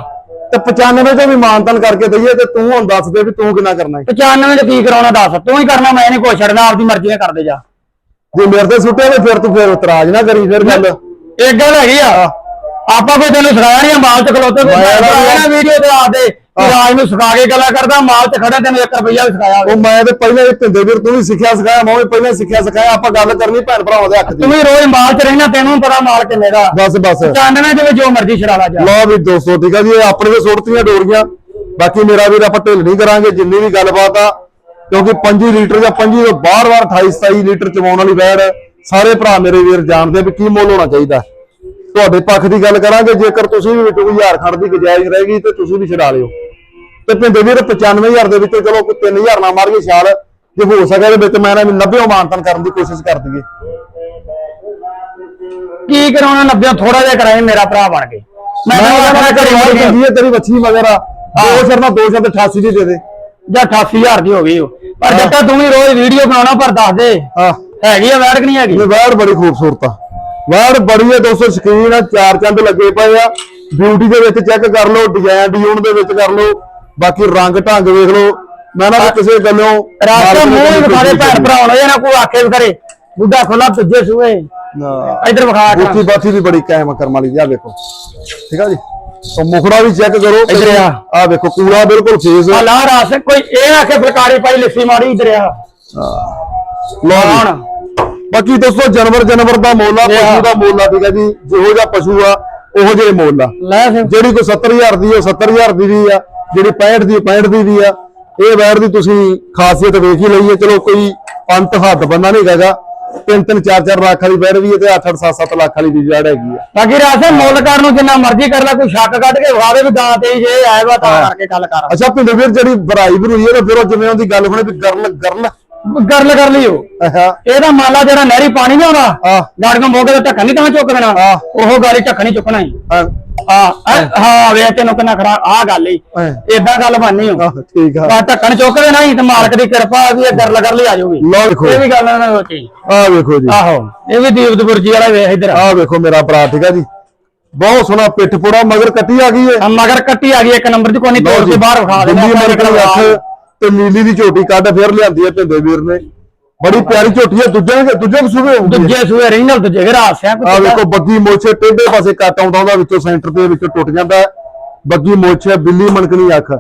ਤੇ 95 ਤੋਂ ਵੀ ਮਾਨਤਨ ਕਰਕੇ ਦਈਏ ਤੇ ਤੂੰ ਹੁਣ ਦੱਸ ਦੇ ਵੀ ਤੂੰ ਕਿੰਨਾ ਕਰਨਾ ਹੈ। 95 ਚ ਕੀ ਕਰਾਉਣਾ ਦੱਸ ਤੂੰ ਹੀ ਕਰਨਾ ਮੈਂ ਨਹੀਂ ਕੋਈ ਛੱਡਣਾ ਆਪਦੀ ਮਰਜ਼ੀ ਨਾਲ ਕਰਦੇ ਜਾ। ਜੇ ਮੇਰੇ ਤੇ ਸੁੱਟੇ ਤੇ ਫਿਰ ਤੂੰ ਫਿਰ ਇਤਰਾਜ਼ ਨਾ ਕਰੀ ਫਿਰ ਗੱਲ। ਇੱਕ ਗੱਲ ਹੈਗੀ ਆ। ਆਪਾਂ ਕੋਈ ਤੈਨੂੰ ਸਿਖਾਇਆ ਨਹੀਂ ਮਾਲ ਚ ਖਲੋਤੇ ਕੋਈ ਤਾਂ- ਨਾ ਵੀਡੀਓ ਤੇ ਆ ਦੇ ਰਾਜ ਨੂੰ ਸਿਖਾ ਕੇ ਗੱਲਾਂ ਕਰਦਾ ਮਾਲ ਚ ਖੜਾ ਤੈਨੂੰ 1 ਰੁਪਈਆ ਵੀ ਸਿਖਾਇਆ ਉਹ ਮੈਂ ਤੇ ਪਹਿਲਾਂ ਇਹ ਪਿੰਦੇ ਵੀਰ ਤੂੰ ਵੀ ਸਿੱਖਿਆ ਸਿਖਾਇਆ ਮੈਂ ਵੀ ਪਹਿਲਾਂ ਸਿੱਖਿਆ ਸਿਖਾਇਆ ਆਪਾਂ ਗੱਲ ਕਰਨੀ ਭੈਣ ਭਰਾਵਾਂ ਦੇ ਹੱਕ ਦੀ। ਤੂੰ ਵੀ ਰੋਜ਼ ਮਾਲ ਚ ਰਹਿਣਾ ਤੈਨੂੰ ਪਤਾ ਮਾਲ ਕਿੰਨੇ ਦਾ। ਬਸ ਬਸ। 95 ਦੇ ਵਿੱਚ ਜੋ ਮਰਜ਼ੀ ਛੜਾ ਲਾ ਜਾ। ਲਓ ਵੀ ਦੋਸਤੋ ਠੀਕ ਆ ਜੀ ਇਹ ਆਪਣੇ ਦੇ ਸੁੱਟਤੀਆਂ ਡੋਰੀਆਂ। ਬਾਕੀ ਮੇਰਾ ਵੀਰ ਆਪਾਂ ਢਿੱਲ ਨਹੀਂ ਕਰਾਂਗੇ ਜਿੰਨੀ ਵੀ ਗੱਲਬਾਤ ਆ ਕਿਉਂਕਿ 5 ਲੀਟਰ ਜਾਂ 5 ਤੋਂ ਬਾਰ-ਬਾਰ 28 27 ਲੀਟਰ ਚਵਾਉਣ ਵਾਲੀ ਵੈੜ ਸਾਰੇ ਭਰਾ ਮੇਰੇ ਵੀਰ ਜਾਣਦੇ ਵੀ ਕੀ ਮੁੱਲ ਹੋਣਾ ਚਾਹੀਦਾ। ਤੁਹਾਡੇ ਪੱਖ ਦੀ ਗੱਲ ਕਰਾਂਗੇ ਜੇਕਰ ਤੁਸੀਂ ਵੀ ਵਿੱਚੋਂ ਕੋਈ ਹਜ਼ਾਰ ਖੜ ਦੀ ਗੁਜਾਇਸ਼ ਰਹੇਗੀ ਤੇ ਤੁਸੀਂ ਵੀ ਛਡਾ ਲਿਓ। ਤੇ ਭਿੰਦੇ ਵੀਰ 95000 ਦੇ ਵਿੱਚੋਂ ਚਲੋ ਕੋਈ 3000 ਨਾ ਮਾਰੀਏ ਛਾਲ ਜੇ ਹੋ ਸਕੇ ਦੇ ਵਿੱਚ ਮੈਂ ਨਾ 90 ਮਾਨਤਨ ਕਰਨ ਦੀ ਕੋਸ਼ਿਸ਼ ਕਰ ਦਈਏ। ਕੀ ਕਰਾਉਣਾ 90 ਥੋੜਾ ਜਿਹਾ ਕਰਾਏ ਮੇਰਾ ਭਰਾ ਬਣ ਕੇ। ਮੈਂ ਆਪਣਾ ਹੈ ਤੇਰੀ ਬੱਚੀ ਮਗਰ ਆ। ਦੋ ਸ਼ਰਨਾ ਦੋ ਸ਼ਰਤ 88 ਦੀ ਦੇ ਦੇ। ਜਾਂ 88000 ਦੀ ਹੋ ਗਈ ਉਹ। ਪਰ ਜੱਟਾ ਤੂੰ ਵੀ ਰੋਜ਼ ਵੀਡੀਓ ਬਣਾਉਣਾ ਪਰ ਦੱਸ ਦੇ। ਹਾਂ। ਹੈਗੀ ਆ ਵੈੜ ਕਿ ਨਹੀਂ ਹੈਗੀ? ਵੈੜ ਬੜੀ ਖੂਬਸੂਰਤ ਆ। ਵੈੜ ਬੜੀ ਹੈ ਦੋਸਤੋ ਸਕਰੀਨ ਆ ਚਾਰ ਚੰਦ ਲੱਗੇ ਪਏ ਆ। ਬਿਊਟੀ ਦੇ ਵਿੱਚ ਚੈੱਕ ਕਰ ਲਓ ਡਿਜ਼ਾਈਨ ਡਿਊਨ ਦੇ ਵਿੱਚ ਕਰ ਲਓ। ਬਾਕੀ ਰੰਗ ਢੰਗ ਵੇਖ ਲਓ। ਮੈਂ ਨਾ ਕਿਸੇ ਗੱਲੋਂ ਰਾਸਤਾ ਮੂੰਹ ਹੀ ਵਿਖਾਰੇ ਭੈਣ ਭਰਾ ਹੋਣਾ ਨਾ ਕੋਈ ਆਖੇ ਵੀ ਕਰੇ ਬੁੱਢਾ ਖੋਲਾ ਤੁੱਜੇ ਸੂਏ ਨਾ। ਇਧਰ ਵਿਖਾ ਕੇ। ਬੂਥੀ ਬਾਥੀ ਵੀ ਬੜੀ ਕਾਇਮ ਕਰਮ ਵਾਲੀ ਆ ਵੇਖੋ। ਠੀਕ ਆ ਜੀ? ਤਾਂ ਮੁਖੜਾ ਵੀ ਚੈੱਕ ਕਰੋ। ਇੱਧਰ ਆ। ਆ ਵੇਖੋ ਕੂੜਾ ਬਿਲਕੁਲ ਫੇਸ ਆ। ਲਾ ਰਾਸ ਕੋਈ ਇਹ ਆਖੇ ਫਲਕਾਰੀ ਪਾਈ ਲਿੱਸੀ ਮਾਰੀ ਇਧਰ ਆ। ਜੀ। ਹੁਣ। ਬਾਕੀ ਦੋਸਤੋ ਜਾਨਵਰ ਜਾਨਵਰ ਦਾ ਮੁੱਲ ਆ ਪਸ਼ੂ ਦਾ ਮੁੱਲ ਆ ਠੀਕ ਹੈ ਜੀ। ਜਿਹੋ ਜਿਹਾ ਪਸ਼ੂ ਆ ਉਹੋ ਜਿਹੇ ਮੁੱਲ ਆ। ਜਿਹੜੀ ਕੋਈ 70000 ਦੀ ਉਹ 70000 ਦੀ ਵੀ ਆ ਜਿਹੜੀ 65 ਦੀ 65 ਦੀ ਵੀ ਆ। ਇਹ ਵੈਰ ਦੀ ਤੁਸੀਂ ਖਾਸੀਅਤ ਵੇਖ ਹੀ ਲਈ ਹੈ। ਚਲੋ ਕੋਈ ਅੰਤ ਹੱਦ ਬੰਦਾ ਨਹੀਂ ਹੈਗਾ। ਤਿੰਨ ਤਿੰਨ ਚਾਰ ਚਾਰ ਲੱਖ ਵਾਲੀ ਵੈਰ ਵੀ ਹੈ ਤੇ 8 8 7 7 ਲੱਖ ਵਾਲੀ ਵੀ ਵੈਰ ਹੈਗੀ ਆ। ਬਾਕੀ ਰਾਸੇ ਮੁੱਲ ਕਰਨ ਨੂੰ ਜਿੰਨਾ ਮਰਜ਼ੀ ਕਰ ਲੈ ਕੋਈ ਸ਼ੱਕ ਕੱਢ ਕੇ ਵਿਖਾਵੇ ਵੀ ਗਾਂ ਤੇ ਹੀ ਜੇ ਆਏ ਵਾ ਤਾਂ ਕਰਕੇ ਗੱਲ ਕਰ। ਅੱਛਾ ਪਿੰਡ ਵੀਰ ਜਿਹੜੀ ਬਰਾਈ ਬਰੂਈ ਹੈ ਤੇ ਫਿਰ ਉਹ ਜਿਵੇਂ ਉਹਦੀ ਗੱਲ ਹੋਣੀ ਵੀ ਗਰਲ ਗਰਲ ਗਰਲ ਕਰ ਲਿਓ ਆਹਾ ਇਹਦਾ ਮੰਨ ਲਾ ਜਿਹੜਾ ਨਹਿਰੀ ਪਾਣੀ ਨਹੀਂ ਆਉਂਦਾ ਗਾੜੀਆਂ ਮੋਗੇ ਦਾ ਢੱਕਣ ਨਹੀਂ ਤਾਂ ਚੁੱਕ ਦੇਣਾ। ਉਹ ਗਾਲੀ ਢੱਕਣ ਹੀ ਚੁੱਕਣਾ ਹੀ। ਆ ਹਾਂ ਐ- ਹਾਂ ਵੇ ਤੈਨੂੰ ਕਿੰਨਾ ਖਰਾ ਆ ਗੱਲ ਹੀ ਹਾਂ। ਏਦਾਂ ਗੱਲ ਬਣਨੀ ਹੋ ਆ, ਠੀਕ ਆ। ਬਾ ਢੱਕਣ ਚੁੱਕ ਦੇ ਨਹੀਂ ਤੇ ਮਾਲਕ ਦੀ ਕਿਰਪਾ ਵੀ ਇਹ ਗਰਲ ਕਰ ਲਈ ਆ ਜਾਊਗੀ। ਲਓ ਵੇਖੋ। ਇਹ ਵੀ ਗੱਲ ਨਾ ਸੋਚੀ। ਆ ਵੇਖੋ ਜੀ। ਆਹੋ ਇਹ ਵੀ ਦੀਪਦਪੁਰਜੀ ਵਾਲਾ ਵੇਖ ਇਧਰ। ਆ ਵੇਖੋ ਮੇਰਾ ਭਰਾ ਠੀਕ ਆ ਜੀ। ਬਹੁਤ ਸੋਹਣਾ ਪਿੱਠ ਪੂੜਾ ਮਗਰ ਕੱਟੀ ਆ ਗਈ ਹੈ ਮਗਰ ਕੱਟੀ ਆ ਗਈ ਇੱਕ ਨੰਬਰ ਚ ਕੋਈ ਨਹੀਂ ਤੋੜ ਕੇ ਬਾਹਰ ਵਿਖਾ ਦੇ ਦਿੱਲੀ ਤੇ ਨੀਲੀ ਦੀ ਝੋਟੀ ਕੱਢ ਫੇਰ ਲਿਆਂਦੀ ਹੈ ਭਿੰਦੇ ਵੀਰ ਨੇ। ਬੜੀ ਪਿਆਰੀ ਝੋਟੀ ਹੈ ਦੂਜੇ ਦੂਜੇ ਸੂਬੇ ਹੋਊਗੀ। ਦੂਜੇ ਸੂਏ ਰੀਨਲ ਦੂਜੇ ਘਰ ਹਾਸਿਆ ਆ ਵੇਖੋ ਬੱਗੀ ਮੋਛੇ ਟੇਢੇ ਪਾਸੇ ਕੱਟ ਆਉਂਦਾ ਉਹਦਾ ਵਿੱਚੋਂ ਸੈਂਟਰ ਦੇ ਵਿੱਚੋਂ ਟੁੱਟ ਜਾਂਦਾ ਹੈ। ਬੱਗੀ ਮੋਛੇ ਬਿੱਲੀ ਮਣਕਣੀ ਅੱਖ।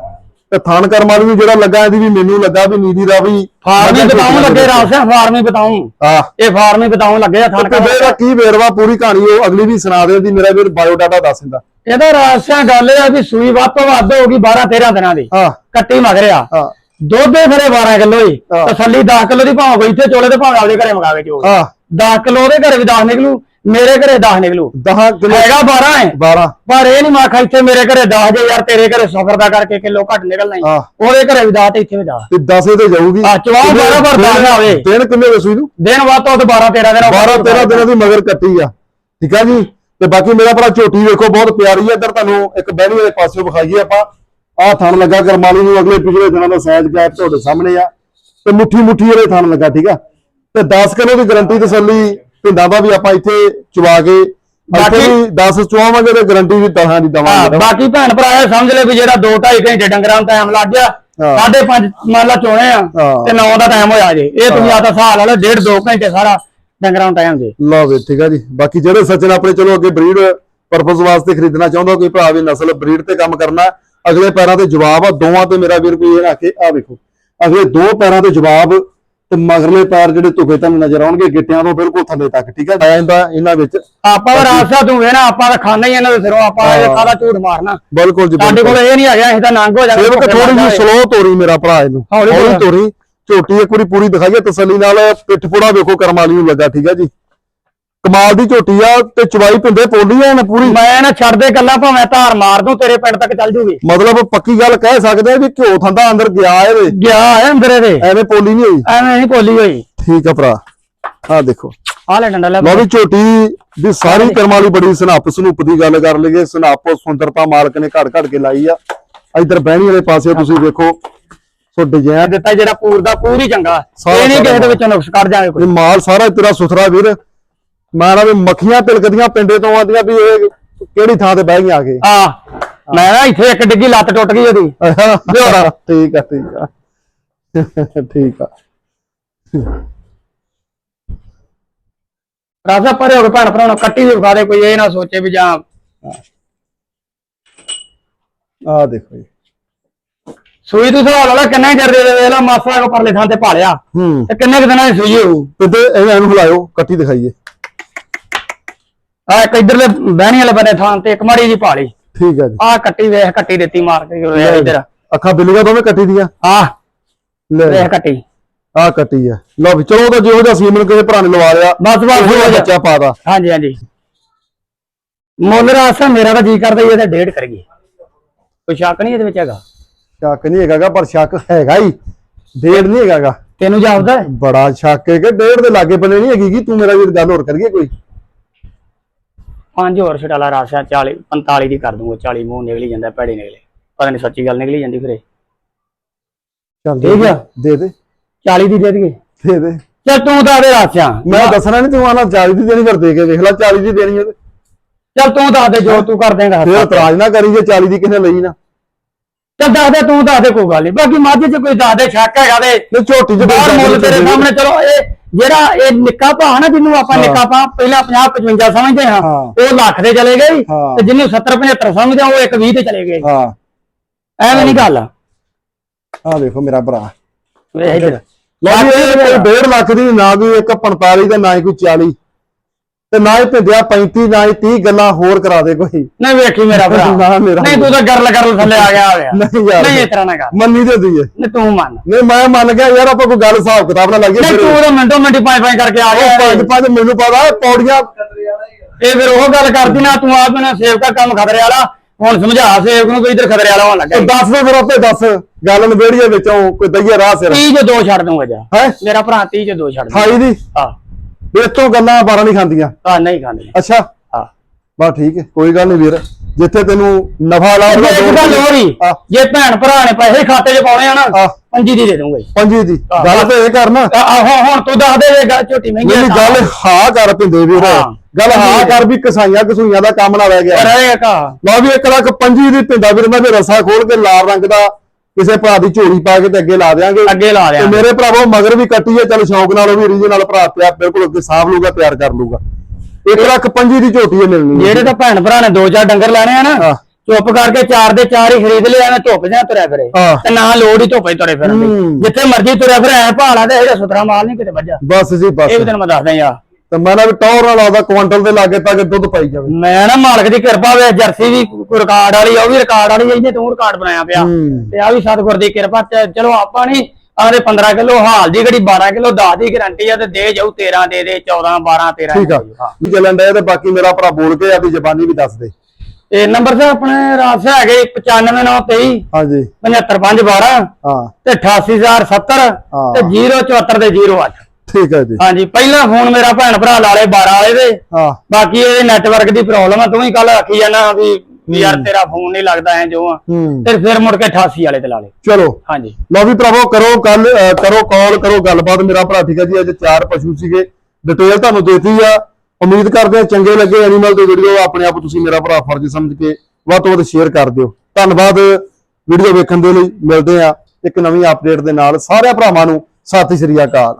ਤੇ ਥਾਨ ਕਰਮਾਲ ਵੀ ਜਿਹੜਾ ਲੱਗਾ ਇਹਦੀ ਵੀ ਮੈਨੂੰ ਲੱਗਾ ਵੀ ਨੀਲੀ ਦਾ ਵੀ ਫਾਰਮੀ ਬਤਾਉਂ ਲੱਗੇ ਰਾਸਿਆ ਫਾਰਮੀ ਬਤਾਉਂ ਆ ਇਹ ਫਾਰਮੀ ਬਤਾਉਂ ਲੱਗੇ ਆ ਥਣ ਤੇ ਇਹਦਾ ਕੀ ਵੇਰਵਾ ਪੂਰੀ ਕਹਾਣੀ ਉਹ ਅਗਲੀ ਵੀ ਸੁਣਾ ਦੇ ਦੀ ਮੇਰਾ ਵੀਰ ਬਾਇਓ ਡਾਟਾ ਦੱਸ ਦਿੰਦਾ। ਇਹਦਾ ਰਾਸਿਆ ਗੱਲ ਇਹ ਆ ਵੀ ਸੂਈ ਵੱਧ ਤੋਂ ਵੱਧ ਹੋ ਗਈ 12 13 ਦਿਨਾਂ ਦੀ। ਹਾਂ। ਕੱਟੀ ਮਗਰਿਆ ਹਾਂ। ਦੁੱਧ ਦੇ ਫਿਰੇ 12 ਕਿਲੋ ਹੀ। ਹਾਂ। ਤਸੱਲੀ 10 ਕਿਲੋ ਦੀ ਭਾਵੇਂ ਇੱਥੇ ਚੋਲੇ ਤੇ ਭਾਵੇਂ ਆਪਦੇ ਘਰੇ ਮਗਾਵੇ ਚੋ ਹਾਂ। 10 ਕਿਲੋ ਉਹਦੇ ਘਰੇ ਵੀ 10 ਨਿਕਲੂ ਮੇਰੇ ਘਰੇ 10 ਨਿਕਲੂ। 10 ਕਿਲੋ। ਹੈਗਾ 12 ਹੈ 12 ਪਰ ਇਹ ਨਹੀਂ ਮਾਖਾ ਇੱਥੇ ਮੇਰੇ ਘਰੇ 10 ਜੇ ਯਾਰ ਤੇਰੇ ਘਰੇ ਸਫਰ ਦਾ ਕਰਕੇ ਕਿਲੋ ਘੱਟ ਨਿਕਲਣਾ ਹੀ। ਹਾਂ। ਉਹਦੇ ਘਰੇ ਵੀ 10 ਤੇ ਇੱਥੇ ਵੀ 10 ਤੇ 10 ਤੇ ਜਾਊਗੀ। ਆ, ਚੁਆਹ ਕਿੰਨੇ- ਬਾਰਾਂ ਪਰ ਦਸ ਦਿਨ- ਆਵੇ। ਦਿਨ ਕਿੰਨੇ ਦੇ ਸੂਈ ਨੂੰ? ਦਿਨ ਵੱਧ ਤੋਂ ਵੱਧ 12 13 ਦਿਨ 12 13 ਦਿਨਾਂ ਦੀ ਮਗਰ ਕੱਟੀ ਆ। ਠੀਕ ਆ ਜੀ? ਤੇ ਬਾਕੀ ਮੇਰਾ ਭਰਾ ਝੋਟੀ ਵੇਖੋ ਬਹੁਤ ਪਿਆਰੀ ਹੈ ਇੱਧਰ ਤੁਹਾਨੂੰ ਇੱਕ ਬਹਿਣੀ ਵਾਲੇ ਪਾਸੇ ਵਿਖਾਈਏ ਆਪਾਂ। ਆਹ ਥਣ ਲੱਗਾ ਕਰਮਾਲੀ ਨੂੰ ਅਗਲੇ ਪਿਛਲੇ ਦਿਨਾਂ ਦਾ ਸਾਈਜ਼ ਗੈਪ ਤੁਹਾਡੇ ਸਾਹਮਣੇ ਆ। ਤੇ ਮੁੱਠੀ ਮੁੱਠੀ ਵਾਲੇ ਥਣ ਲੱਗਾ ਠੀਕ ਆ? ਤੇ 10 ਕਿਲੋ ਦੀ ਗਾਰੰਟੀ ਤਸੱਲੀ ਪਿੰਡਾਂ ਦਾ ਵੀ ਆਪਾਂ ਇੱਥੇ ਚਵਾ ਕੇ ਬਾਕੀ- ਵੀ 10 ਚਵਾਵਾਂਗੇ ਤੇ ਗਾਰੰਟੀ ਵੀ ਦਹਾਂ ਦੀ ਹਾਂ ਦਵਾਂਗੇ। ਬਾਕੀ ਭੈਣ ਭਰਾ ਇਹ ਸਮਝ ਲੈ ਵੀ ਜਿਹੜਾ 2 2.5 ਘੰਟੇ ਡੰਗਰਾਂ ਨੂੰ ਟਾਈਮ ਲੱਗ ਗਿਆ ਹਾਂ। ਸਾਢੇ ਪੰਜ ਮੰਨ ਲਾ ਚੋਣੇ ਆ। ਤੇ 9 ਦਾ ਟਾਈਮ ਹੋਇਆ ਜੇ। ਇਹ ਤੁਸੀਂ ਆਦਾ ਹਿਸਾਬ ਲਾ ਲਓ ਡੇਢ 2 ਘੰਟੇ ਸਾਰਾ ਡੰਗਰਾਂ ਨੂੰ ਟਾਈਮ ਦੇ। ਲਓ ਵੀ ਠੀਕ ਆ ਜੀ। ਬਾਕੀ ਜਿਹੜੇ ਸੱਜਣ ਆਪਣੇ ਚਲੋ ਅੱਗੇ ਬਰੀਡ ਪਰਪਸ ਵਾਸਤੇ ਖਰੀਦਣਾ ਚਾਹੁੰਦਾ ਕੋਈ ਭਰਾ ਵੀ ਨਸਲ ਬਰੀਡ ਤੇ ਕੰਮ ਕਰਨਾ ਅਗਲੇ ਪੈਰਾਂ ਤੇ ਜਵਾਬ ਆ ਦੋਵਾਂ ਤੇ ਮੇਰਾ ਵੀਰ ਕੋਈ ਇਹ ਨਾ ਕਿ ਆ ਵੇਖੋ ਅਗਲੇ ਦੋ ਪੈਰਾਂ ਤੇ ਜਵਾਬ ਤੇ ਮਗਰਲੇ ਪੈਰ ਜਿਹੜੇ ਧੁਕੇ ਤੁਹਾਨੂੰ ਨਜ਼ਰ ਆਉਣਗੇ ਗਿੱਟਿਆਂ ਤੋਂ ਬਿਲਕੁਲ ਥੱਲੇ ਤੱਕ ਠੀਕ ਆ? ਆ ਜਾਂਦਾ ਇਹਨਾਂ ਵਿੱਚ। ਆਪਾਂ ਤਾਂ ਰਾਸਾ ਤੂੰ ਵੇਣਾ ਆਪਾਂ ਤਾਂ ਖਾਣਾ ਹੀ ਇਹਨਾਂ ਦੇ ਸਿਰੋਂ ਆਪਾਂ ਇਹ ਕਾਹਦਾ ਝੂਠ ਮਾਰਨਾ। ਬਿਲਕੁਲ ਜੀ ਸਾਡੇ ਕੋਲ ਇਹ ਨਹੀਂ ਹੈਗਾ ਤਾਂ ਨੰਗ ਹੋ ਜਾਂਦੇ ਸੇਵਕ ਥੋੜੀ ਜਿਹੀ ਸਲੋ ਤੋਰੀ ਮੇਰਾ ਭਰਾ ਇਹਨੂੰ। ਹੌਲੀ ਹੌਲੀ ਤੋਰੀ। ਝੋਟੀ ਇੱਕ ਵਾਰੀ ਪੂਰੀ ਦਿਖਾਈਏ ਤਸੱਲੀ ਨਾਲ ਪਿੱਠ ਪੂੜਾ ਵੇਖੋ ਕਰਮਾਲੀ ਨੂੰ ਲੱਗਾ ਠੀਕ ਆ ਜੀ? ਕਮਾਲ ਦੀ ਝੋਟੀ ਆ ਤੇ ਚਵਾਈ ਪਿੰਡੇ ਪੋਲੀ ਆ ਨਾ ਪੂਰੀ। ਮੈਂ ਨਾ ਛੱਡ ਦੇ ਗੱਲਾਂ ਭਾਵੇਂ ਧਾਰ ਮਾਰ ਦੂੰ ਤੇਰੇ ਪਿੰਡ ਤੱਕ ਚੱਲ ਜੂਗੀ। ਮਤਲਬ ਪੱਕੀ ਗੱਲ ਕਹਿ ਸਕਦੇ ਆ ਵੀ ਘਿਓ ਥੰਦਾ ਅੰਦਰ ਗਿਆ ਇਹਦੇ ਗਿਆ ਹੈ ਅੰਦਰੇ ਦੇ ਐਵੇਂ ਪੋਲੀ ਨਹੀਂ ਹੋਈ। ਐਵੇਂ ਨਹੀਂ ਭੋਲੀ ਹੋਈ। ਠੀਕ ਆ ਭਰਾ। ਆ ਦੇਖੋ। ਆ ਲੈ ਡੰਡਾ ਲੈ ਲਓ ਵੀ ਝੋਟੀ ਦੀ ਸਾਰੀ ਕਰਮ ਵਾਲੀ ਬੜੀ ਸਨੱਪ ਸਨੂਪ ਦੀ ਗੱਲ ਕਰ ਲਈਏ। ਸਨੱਪ ਸੁੰਦਰਤਾ ਮਾਲਕ ਨੇ ਘੜ ਘੜ ਕੇ ਲਾਈ ਆ। ਇਧਰ ਬਹਿਣੀ ਵਾਲੇ ਪਾਸੇ ਤੁਸੀਂ ਵੇਖੋ। ਸੋ ਡਿਜ਼ਾਈਨ ਦਿੱਤਾ ਜਿਹੜਾ ਪੂਰ ਦਾ ਪੂਰੀ ਚੰਗਾ। ਇਹ ਨਹੀਂ ਕਿਸੇ ਦੇ ਵਿੱਚੋਂ ਨੁਕਸ ਕੱਢ ਜਾਵੇ ਕੋਈ। ਮਾਲ ਸਾਰਾ ਤੇਰਾ ਸੁਥਰਾ ਵੀਰ। ਮੈਂ ਨਾ ਵੀ ਮੱਖੀਆਂ ਤਿਲਕਦੀਆਂ ਪਿੰਡੇ ਤੋਂ ਆਉਂਦੀਆਂ ਵੀ ਇਹ ਕਿਹੜੀ ਥਾਂ ਤੇ ਬਹਿ ਗਈਆਂ ਆ ਕੇ। ਆ ਮੈਂ ਨਾ ਇੱਥੇ ਇੱਕ ਡਿੱਗੀ ਲੱਤ ਟੁੱਟ ਗਈ ਉਹਦੀ। ਠੀਕ ਆ ਠੀਕ ਆ। ਠੀਕ ਆ। ਰਾਜਾ ਪਰੇ ਹੋ ਕੇ ਭੈਣ ਭਰਾ ਨੂੰ ਕੱਟੀ ਵੀ ਵਿਖਾ ਦੇ ਕੋਈ ਇਹ ਨਾ ਸੋਚੇ ਵੀ ਜਾਂ ਆ ਦੇਖੋ ਜੀ। ਸੂਈ ਤੂੰ ਸਵਾਲ ਵਾਲਾ ਕਿੰਨਾ ਚਿਰ ਦੇ ਵੇਲਾ ਮਾਸਾ ਕੋ ਪਰਲੇ ਥਾਂ ਤੇ ਭਾਲਿਆ। ਤੇ ਕਿੰਨੇ ਕੁ ਦਿਨਾਂ ਦੀ ਸੂਈ ਹੋਊ? ਤੇ ਇਹਨਾਂ ਹਿਲਾਇਓ ਕੱਟੀ ਦਿਖਾਈਏ। ਆ ਇੱਕ ਇਧਰਲੇ ਬਹਿਣੀ ਵਾਲੇ ਬੰਨੇ ਥਾਂ ਤੇ ਇੱਕ ਮਾੜੀ ਜੀ ਭਾਲੀ। ਠੀਕ ਆ ਜੀ। ਆ ਕੱਟੀ ਵੇਖ ਕੱਟੀ ਦਿੱਤੀ ਮਾਰ ਕੇ ਇਧਰ। ਅੱਖਾਂ ਬਿੱਲੀਆਂ ਦੋਵੇਂ ਕੱਟੀ ਦੀਆਂ? ਆ ਲੈ। ਵੇਖ ਕੱਟੀ। ਆ ਕੱਟੀ ਆ। ਲਓ ਵੀ ਚਲੋ ਉਹਦਾ ਜਿਹੋ ਜਿਹਾ ਸੀਮਨ ਕਿਸੇ ਭਰਾ ਨੇ ਲਵਾ ਲਿਆ। ਬਸ ਬਸ ਹੋ ਜਾ ਬੱਚਾ ਪਾਦਾ ਹਾਂਜੀ ਹਾਂਜੀ। ਮੁੱਲ ਰਾਸਾ ਮੇਰਾ ਤਾਂ ਜੀ ਕਰਦਾ ਇਹਦਾ ਡੇਢ ਕਰੀਏ ਕੋਈ ਸ਼ੱਕ ਨਹੀਂ ਇਹਦੇ ਵਿੱਚ ਹੈਗਾ? ਸ਼ੱਕ ਨਹੀਂ ਹੈਗਾਗਾ ਪਰ ਸ਼ੱਕ ਹੈਗਾ ਹੀ। ਡੇਢ ਨਹੀਂ ਹੈਗਾਗਾ। ਤੈਨੂੰ ਜਾਪਦਾ ਹੈ? ਬੜਾ ਸ਼ੱਕ ਹੈ ਕਿ ਡੇਢ ਦੇ ਲਾਗੇ ਬੰਨੇ ਨਹੀਂ ਹੈਗੀ ਕਿ ਤੂੰ ਮੇਰਾ ਵੀਰ ਗੱਲ ਹੋਰ ਕਰੀਏ ਕੋਈ। ਪੰਜ ਹੋਰ ਛਟਾਲਾ ਰਾਸਾ 40 45 ਦੀ ਕਰ ਦੂੰਗਾ 40 ਮੂੰਹ ਨਿਕਲੀ ਜਾਂਦਾ ਭੈੜੀ ਨਿਕਲੇ। ਪਤਾ ਨਹੀਂ ਸੱਚੀ ਗੱਲ ਨਿਕਲੀ ਜਾਂਦੀ ਫਿਰੇ ਚੱਲ ਠੀਕ ਆ। ਦੇ ਦੇ। 40 ਦੀ ਦੇ ਦੇਗੇ ਦੇ ਦੇ। ਚੱਲ ਤੂੰ ਦੱਸ ਦੇ ਰਾਸਿਆ ਮੈਂ ਦੱਸਣਾ ਨਹੀਂ ਤੂੰ ਆਣਾ 40 ਦੀ ਦੇਣੀ ਫਿਰ ਦੇ ਕੇ ਵੇਖ ਲੈ 40 ਦੀ ਦੇਣੀ ਹੈ। ਚੱਲ ਤੂੰ ਦੱਸ ਦੇ ਜੋ ਤੂੰ ਕਰ ਦੇਂਗਾ। ਫਿਰ ਇਤਰਾਜ਼ ਨਾ ਕਰੀ ਜੇ 40 ਦੀ ਕਿਸੇ ਲਈ ਨਾ। ਚੱਲ ਦੱਸ ਦੇ ਤੂੰ ਦੱਸ ਦੇ ਕੋਈ ਗੱਲ ਨਹੀਂ ਬਾਕੀ ਮਾਝੇ 'ਚ ਕੋਈ ਦੱਸ ਦੇ ਸ਼ੱਕ ਹੈਗਾ ਤੇ ਝੋਟੀ ਚ ਬਾਹਰ ਮੁੱਲ ਤੇਰੇ ਦੇ ਦੇ। ਸਾਹਮਣੇ ਚਲੋ ਇਹ ਜਿਹੜਾ ਇਹ ਨਿੱਕਾ ਭਾ ਨਾ ਜਿਹਨੂੰ ਆਪਾਂ। ਨਿੱਕਾ ਭਾ ਪਹਿਲਾਂ 50 55 ਸਮਝਦੇ ਹਾਂ। ਉਹ ਲੱਖ ਦੇ ਚਲੇ ਗਏ। ਤੇ ਜਿਹਨੂੰ 70 75 ਸਮਝਦੇ ਉਹ 1 20 ਤੇ ਚਲੇ ਗਏ ਹਾਂ। ਐਵੇਂ ਨਹੀਂ ਗੱਲ। ਆ ਵੇਖੋ ਮੇਰਾ ਭਰਾ। ਵੇਖ ਲਓ ਜੀ ਇਹ ਕੋਈ 1.5 ਲੱਖ ਦੀ ਨਾ ਕੋਈ ਇੱਕ 45 ਦਾ ਨਾ ਹੀ ਕੋਈ 40 ਤੇ ਨਾ ਹੀ ਭਿੰਦਿਆ 35 ਨਾ ਹੀ 30 ਗੱਲਾਂ ਹੋਰ ਕਰਾ ਦੇ ਕੋਈ। ਨਹੀਂ ਵੇਖੀ ਮੇਰਾ ਭਰਾ। ਨਾ ਮੇਰਾ ਨਹੀਂ ਤੂੰ ਤਾਂ ਗਰਲ ਗਰਲ ਥੱਲੇ ਆ ਗਿਆ ਹੋਇਆ ਨਹੀਂ ਯਾਰ। ਨਹੀਂ ਇਸ ਤਰ੍ਹਾਂ ਨਾ ਕਰ। ਮੰਨੀ ਤੇ ਦਈਏ। ਨਹੀਂ ਤੂੰ ਮੰਨ। ਨਹੀਂ ਮੈਂ ਮੰਨ ਗਿਆ ਯਾਰ ਆਪਾਂ ਕੋਈ ਗੱਲ ਹਿਸਾਬ ਕਿਤਾਬ ਨਾਲ ਲਾਈਏ ਨਹੀਂ ਤੂੰ ਤਾਂ ਮਿੰਟੋ ਮਿੰਟੀ ਪਾਈ ਪਾਈ ਕਰਕੇ ਆ ਗਿਆ। ਪੰਜ ਪੰਜ ਮੈਨੂੰ ਪਤਾ ਇਹ ਪੌੜੀਆਂ। ਇਹ ਫਿਰ ਉਹ ਗੱਲ ਕਰਦੀ ਨਾ ਤੂੰ ਆਪ ਨੇ ਸੇਵਕਾ ਕੰਮ ਖਤਰੇ ਵਾਲਾ। ਹੁਣ ਸਮਝਾ ਸੇਵਕ ਨੂੰ ਕੋਈ ਇਧਰ ਖਤਰੇ ਵਾਲਾ ਹੋਣ ਲੱਗਾ। ਦੱਸ ਦੇ ਫਿਰ ਆਪੇ ਦੱਸ। ਗੱਲ ਨਵੇੜੀਏ ਵਿੱਚੋਂ ਕੋਈ ਦਈਏ ਰਾਹ ਸਿਰ। 30 ਚ ਦੋ ਛੱਡ ਦੂੰਗਾ ਜਾ। ਹੈ? ਮੇਰਾ ਭਰਾ 30 ਚ ਦੋ ਛੱਡ ਦੂੰਗਾ 28 ਦੀ? ਹਾਂ। ਇਤੋਂ ਗੱਲਾਂ 12 ਨਹੀਂ ਖਾਂਦੀਆਂ। ਹਾਂ ਨਹੀਂ ਖਾਂਦੇ। ਅੱਛਾ? ਹਾਂ। ਬਸ ਠੀਕ ਹੈ ਕੋਈ ਗੱਲ ਨਹੀਂ ਵੀਰ। ਜਿੱਥੇ ਤੈਨੂੰ ਨਫਾ ਲਾ ਜੇ ਇੱਕ ਗੱਲ ਹੋਰ ਹੀ ਹਾਂ। ਜੇ ਭੈਣ ਭਰਾ ਨੇ ਪੈਸੇ ਖਾਤੇ 'ਚ ਪਾਉਣੇ ਆ ਨਾ ਹਾਂ। ਪੰਜੀ ਦੀ ਦੇ ਦੂੰਗਾ ਪੰਜੀ ਦੀ। ਹਾਂ, ਗੱਲ ਤੇ ਇਹ ਕਰਨਾ। ਆ- ਆ ਹੁਣ ਤੂੰ ਦੱਸ ਦੇ ਗੱਲ ਝੋਟੀ ਮਹਿੰਗੀ ਜਿਹੜੀ ਗੱਲ ਹਾਂ ਕਰ ਪਿੰਦੇ ਵੀਰ। ਹਾਂ। ਗੱਲ ਹਾਂ ਕਰ ਵੀ ਕਸਾਈਆਂ ਕਸੂਈਆਂ ਦਾ ਕੰਮ ਨਾ ਰਹਿ ਗਿਆ। ਰਹੇਗਾ ਲਓ ਵੀ 1 ਲੱਖ ਪੰਜੀ ਦੀ ਪਿੰਦਾ ਵੀਰ ਮੈਂ ਵੀ ਰਸਾ ਖੋਲ ਕੇ ਲਾਲ ਰੰਗ ਦਾ ਕਿਸੇ ਭਰਾ ਦੀ ਝੋਲੀ ਪਾ ਕੇ ਤੇ ਅੱਗੇ ਲਾ ਦੇਾਂਗੇ ਅੱਗੇ ਲਾ ਤੇ ਮੇਰੇ ਭਰਾਵੋ ਮਗਰ ਵੀ ਕੱਟੀ ਹੈ ਚਲ ਸ਼ੌਂਕ ਨਾਲ ਉਹ ਵੀ ਰੀਜਨ ਨਾਲ ਭਰਾ ਪਿਆ ਬਿਲਕੁਲ ਅੱਗੇ ਸਾਂਭ ਲੂਗਾ ਤਿਆਰ ਕਰ ਲੂਗਾ 1 ਲੱਖ ਪੰਜੀ ਦੀ ਝੋਟੀ ਹੈ ਮਿਲਣੀ ਹੈ। ਜਿਹੜੇ ਤਾਂ ਭੈਣ ਭਰਾ ਨੇ ਦੋ ਚਾਰ ਡੰਗਰ ਲੈਣੇ ਆ ਨਾ ਹਾਂ। ਚੁੱਪ ਕਰਕੇ ਚਾਰ ਦੇ ਚਾਰ ਹੀ ਖਰੀਦ ਲਿਆ ਨਾ ਧੁੱਪ ਜਾਂ ਤੁਰਿਆ ਫਿਰੇ ਹਾਂ। ਤੇ ਨਾ ਲੋੜ ਹੀ ਧੁੱਪੇ ਤੁਰੇ ਫਿਰਨ ਦੀ ਹੂੰ। ਜਿੱਥੇ ਮਰਜ਼ੀ ਤੁਰਿਆ ਫਿਰੇ ਐ ਭਾਲਾ ਤੇ ਇਹਦਾ ਸੁਥਰਾ ਮਾਲ ਨਹੀਂ ਕਿਤੇ ਵੱਜਾ ਬਸ ਜੀ ਬਸ ਇਹ ਵੀ ਤੈਨੂੰ ਮੈਂ ਦੱਸਦਾ ਯਾਰ ਤੇ ਮੈਂ ਨਾ ਵੀ ਟੌਰ ਨਾਲ ਆਦਾ ਕੁਆਂਟਲ ਦੇ ਲਾਗੇ ਤੱਕ ਦੁੱਧ ਪਾਈ ਜਾਵੇ। ਮੈਂ ਨਾ ਮਾਲਕ ਦੀ ਕਿਰਪਾ ਵੇ ਜਰਸੀ ਵੀ ਰਿਕਾਰਡ ਵਾਲੀ ਆ, ਉਹ ਵੀ ਰਿਕਾਰਡ ਵਾਲੀ ਇਹਨੇ ਤੂੰ ਰਿਕਾਰਡ ਬਣਾਇਆ ਪਿਆ। ਹੂੰ। ਤੇ ਆ ਵੀ ਸਤਿਗੁਰ ਦੀ ਕਿਰਪਾ ਤੇ ਚਲੋ ਆਪਾਂ ਨਹੀਂ ਆਦੇ 15 ਕਿਲੋ ਹਾਲ ਦੀ ਘੜੀ 12 ਕਿਲੋ 10 ਦੀ ਗਾਰੰਟੀ ਆ ਤੇ ਦੇ ਜਾਊ 13 ਦੇ ਦੇ 14 12 13 ਠੀਕ ਆ। ਵੀ ਚੱਲਣ ਡਿਆ ਤੇ ਬਾਕੀ ਮੇਰਾ ਭਰਾ ਬੋਲ ਕੇ ਆਪਣੀ ਜ਼ਬਾਨੀ ਵੀ ਦੱਸ ਦੇ। ਤੇ ਨੰਬਰ ਤੇ ਆਪਣੇ ਰਾਸ ਹੈਗੇ 95923 ਹਾਂਜੀ। 75512 ਹਾਂ। ਤੇ 88070 ਹਾਂ। ਤੇ 074 ਦੇ 08 ਠੀਕ ਹੈ ਜੀ। ਹਾਂਜੀ ਪਹਿਲਾ ਫੋਨ ਮੇਰਾ ਭੈਣ ਭਰਾ ਲਾਲੇ 12 ਵਾਲੇ ਦੇ। ਹਾਂ। ਬਾਕੀ ਇਹ ਨੈਟਵਰਕ ਦੀ ਪ੍ਰੋਬਲਮ ਆ ਤੂੰ ਹੀ ਕੱਲ ਆਖੀ ਜਾਣਾ ਵੀ ਵੀ ਯਾਰ ਤੇਰਾ ਫੋਨ ਨਹੀਂ ਲੱਗਦਾ ਐ ਜੋ ਆ। ਤੇ ਫਿਰ ਮੁੜ ਕੇ 88 ਵਾਲੇ ਤੇ ਲਾ ਲੇ ਚਲੋ। ਹਾਂਜੀ। ਲਓ ਵੀ ਭਰਾਵੋ ਕਰੋ ਕੱਲ ਕਰੋ ਕਾਲ ਕਰੋ ਗੱਲਬਾਤ। ਮੇਰਾ ਭਰਾ ਠੀਕ ਹੈ ਜੀ ਅੱਜ ਚਾਰ ਪਸ਼ੂ ਸੀਗੇ। ਡਿਟੇਲ ਤੁਹਾਨੂੰ ਦੇਤੀ ਆ। ਉਮੀਦ ਕਰਦੇ ਆ ਚੰਗੇ ਲੱਗੇ ਐਨੀਮਲ ਦੀ ਵੀਡੀਓ ਆਪਣੇ ਆਪ ਤੁਸੀਂ ਮੇਰਾ ਭਰਾ ਫਰਜ਼ ਸਮਝ ਕੇ ਵੱਧ ਤੋਂ ਵੱਧ ਸ਼ੇਅਰ ਕਰ ਦਿਓ। ਧੰਨਵਾਦ। ਵੀਡੀਓ ਵੇਖਣ ਦੇ ਲਈ ਮਿਲਦੇ ਆ ਇੱਕ ਨਵੀਂ ਅਪਡੇਟ ਦੇ ਨਾਲ। ਸਾਰੇ ਭਰਾਵਾਂ ਨੂੰ ਸਤਿ ਸ਼੍ਰੀ ਅਕਾਲ।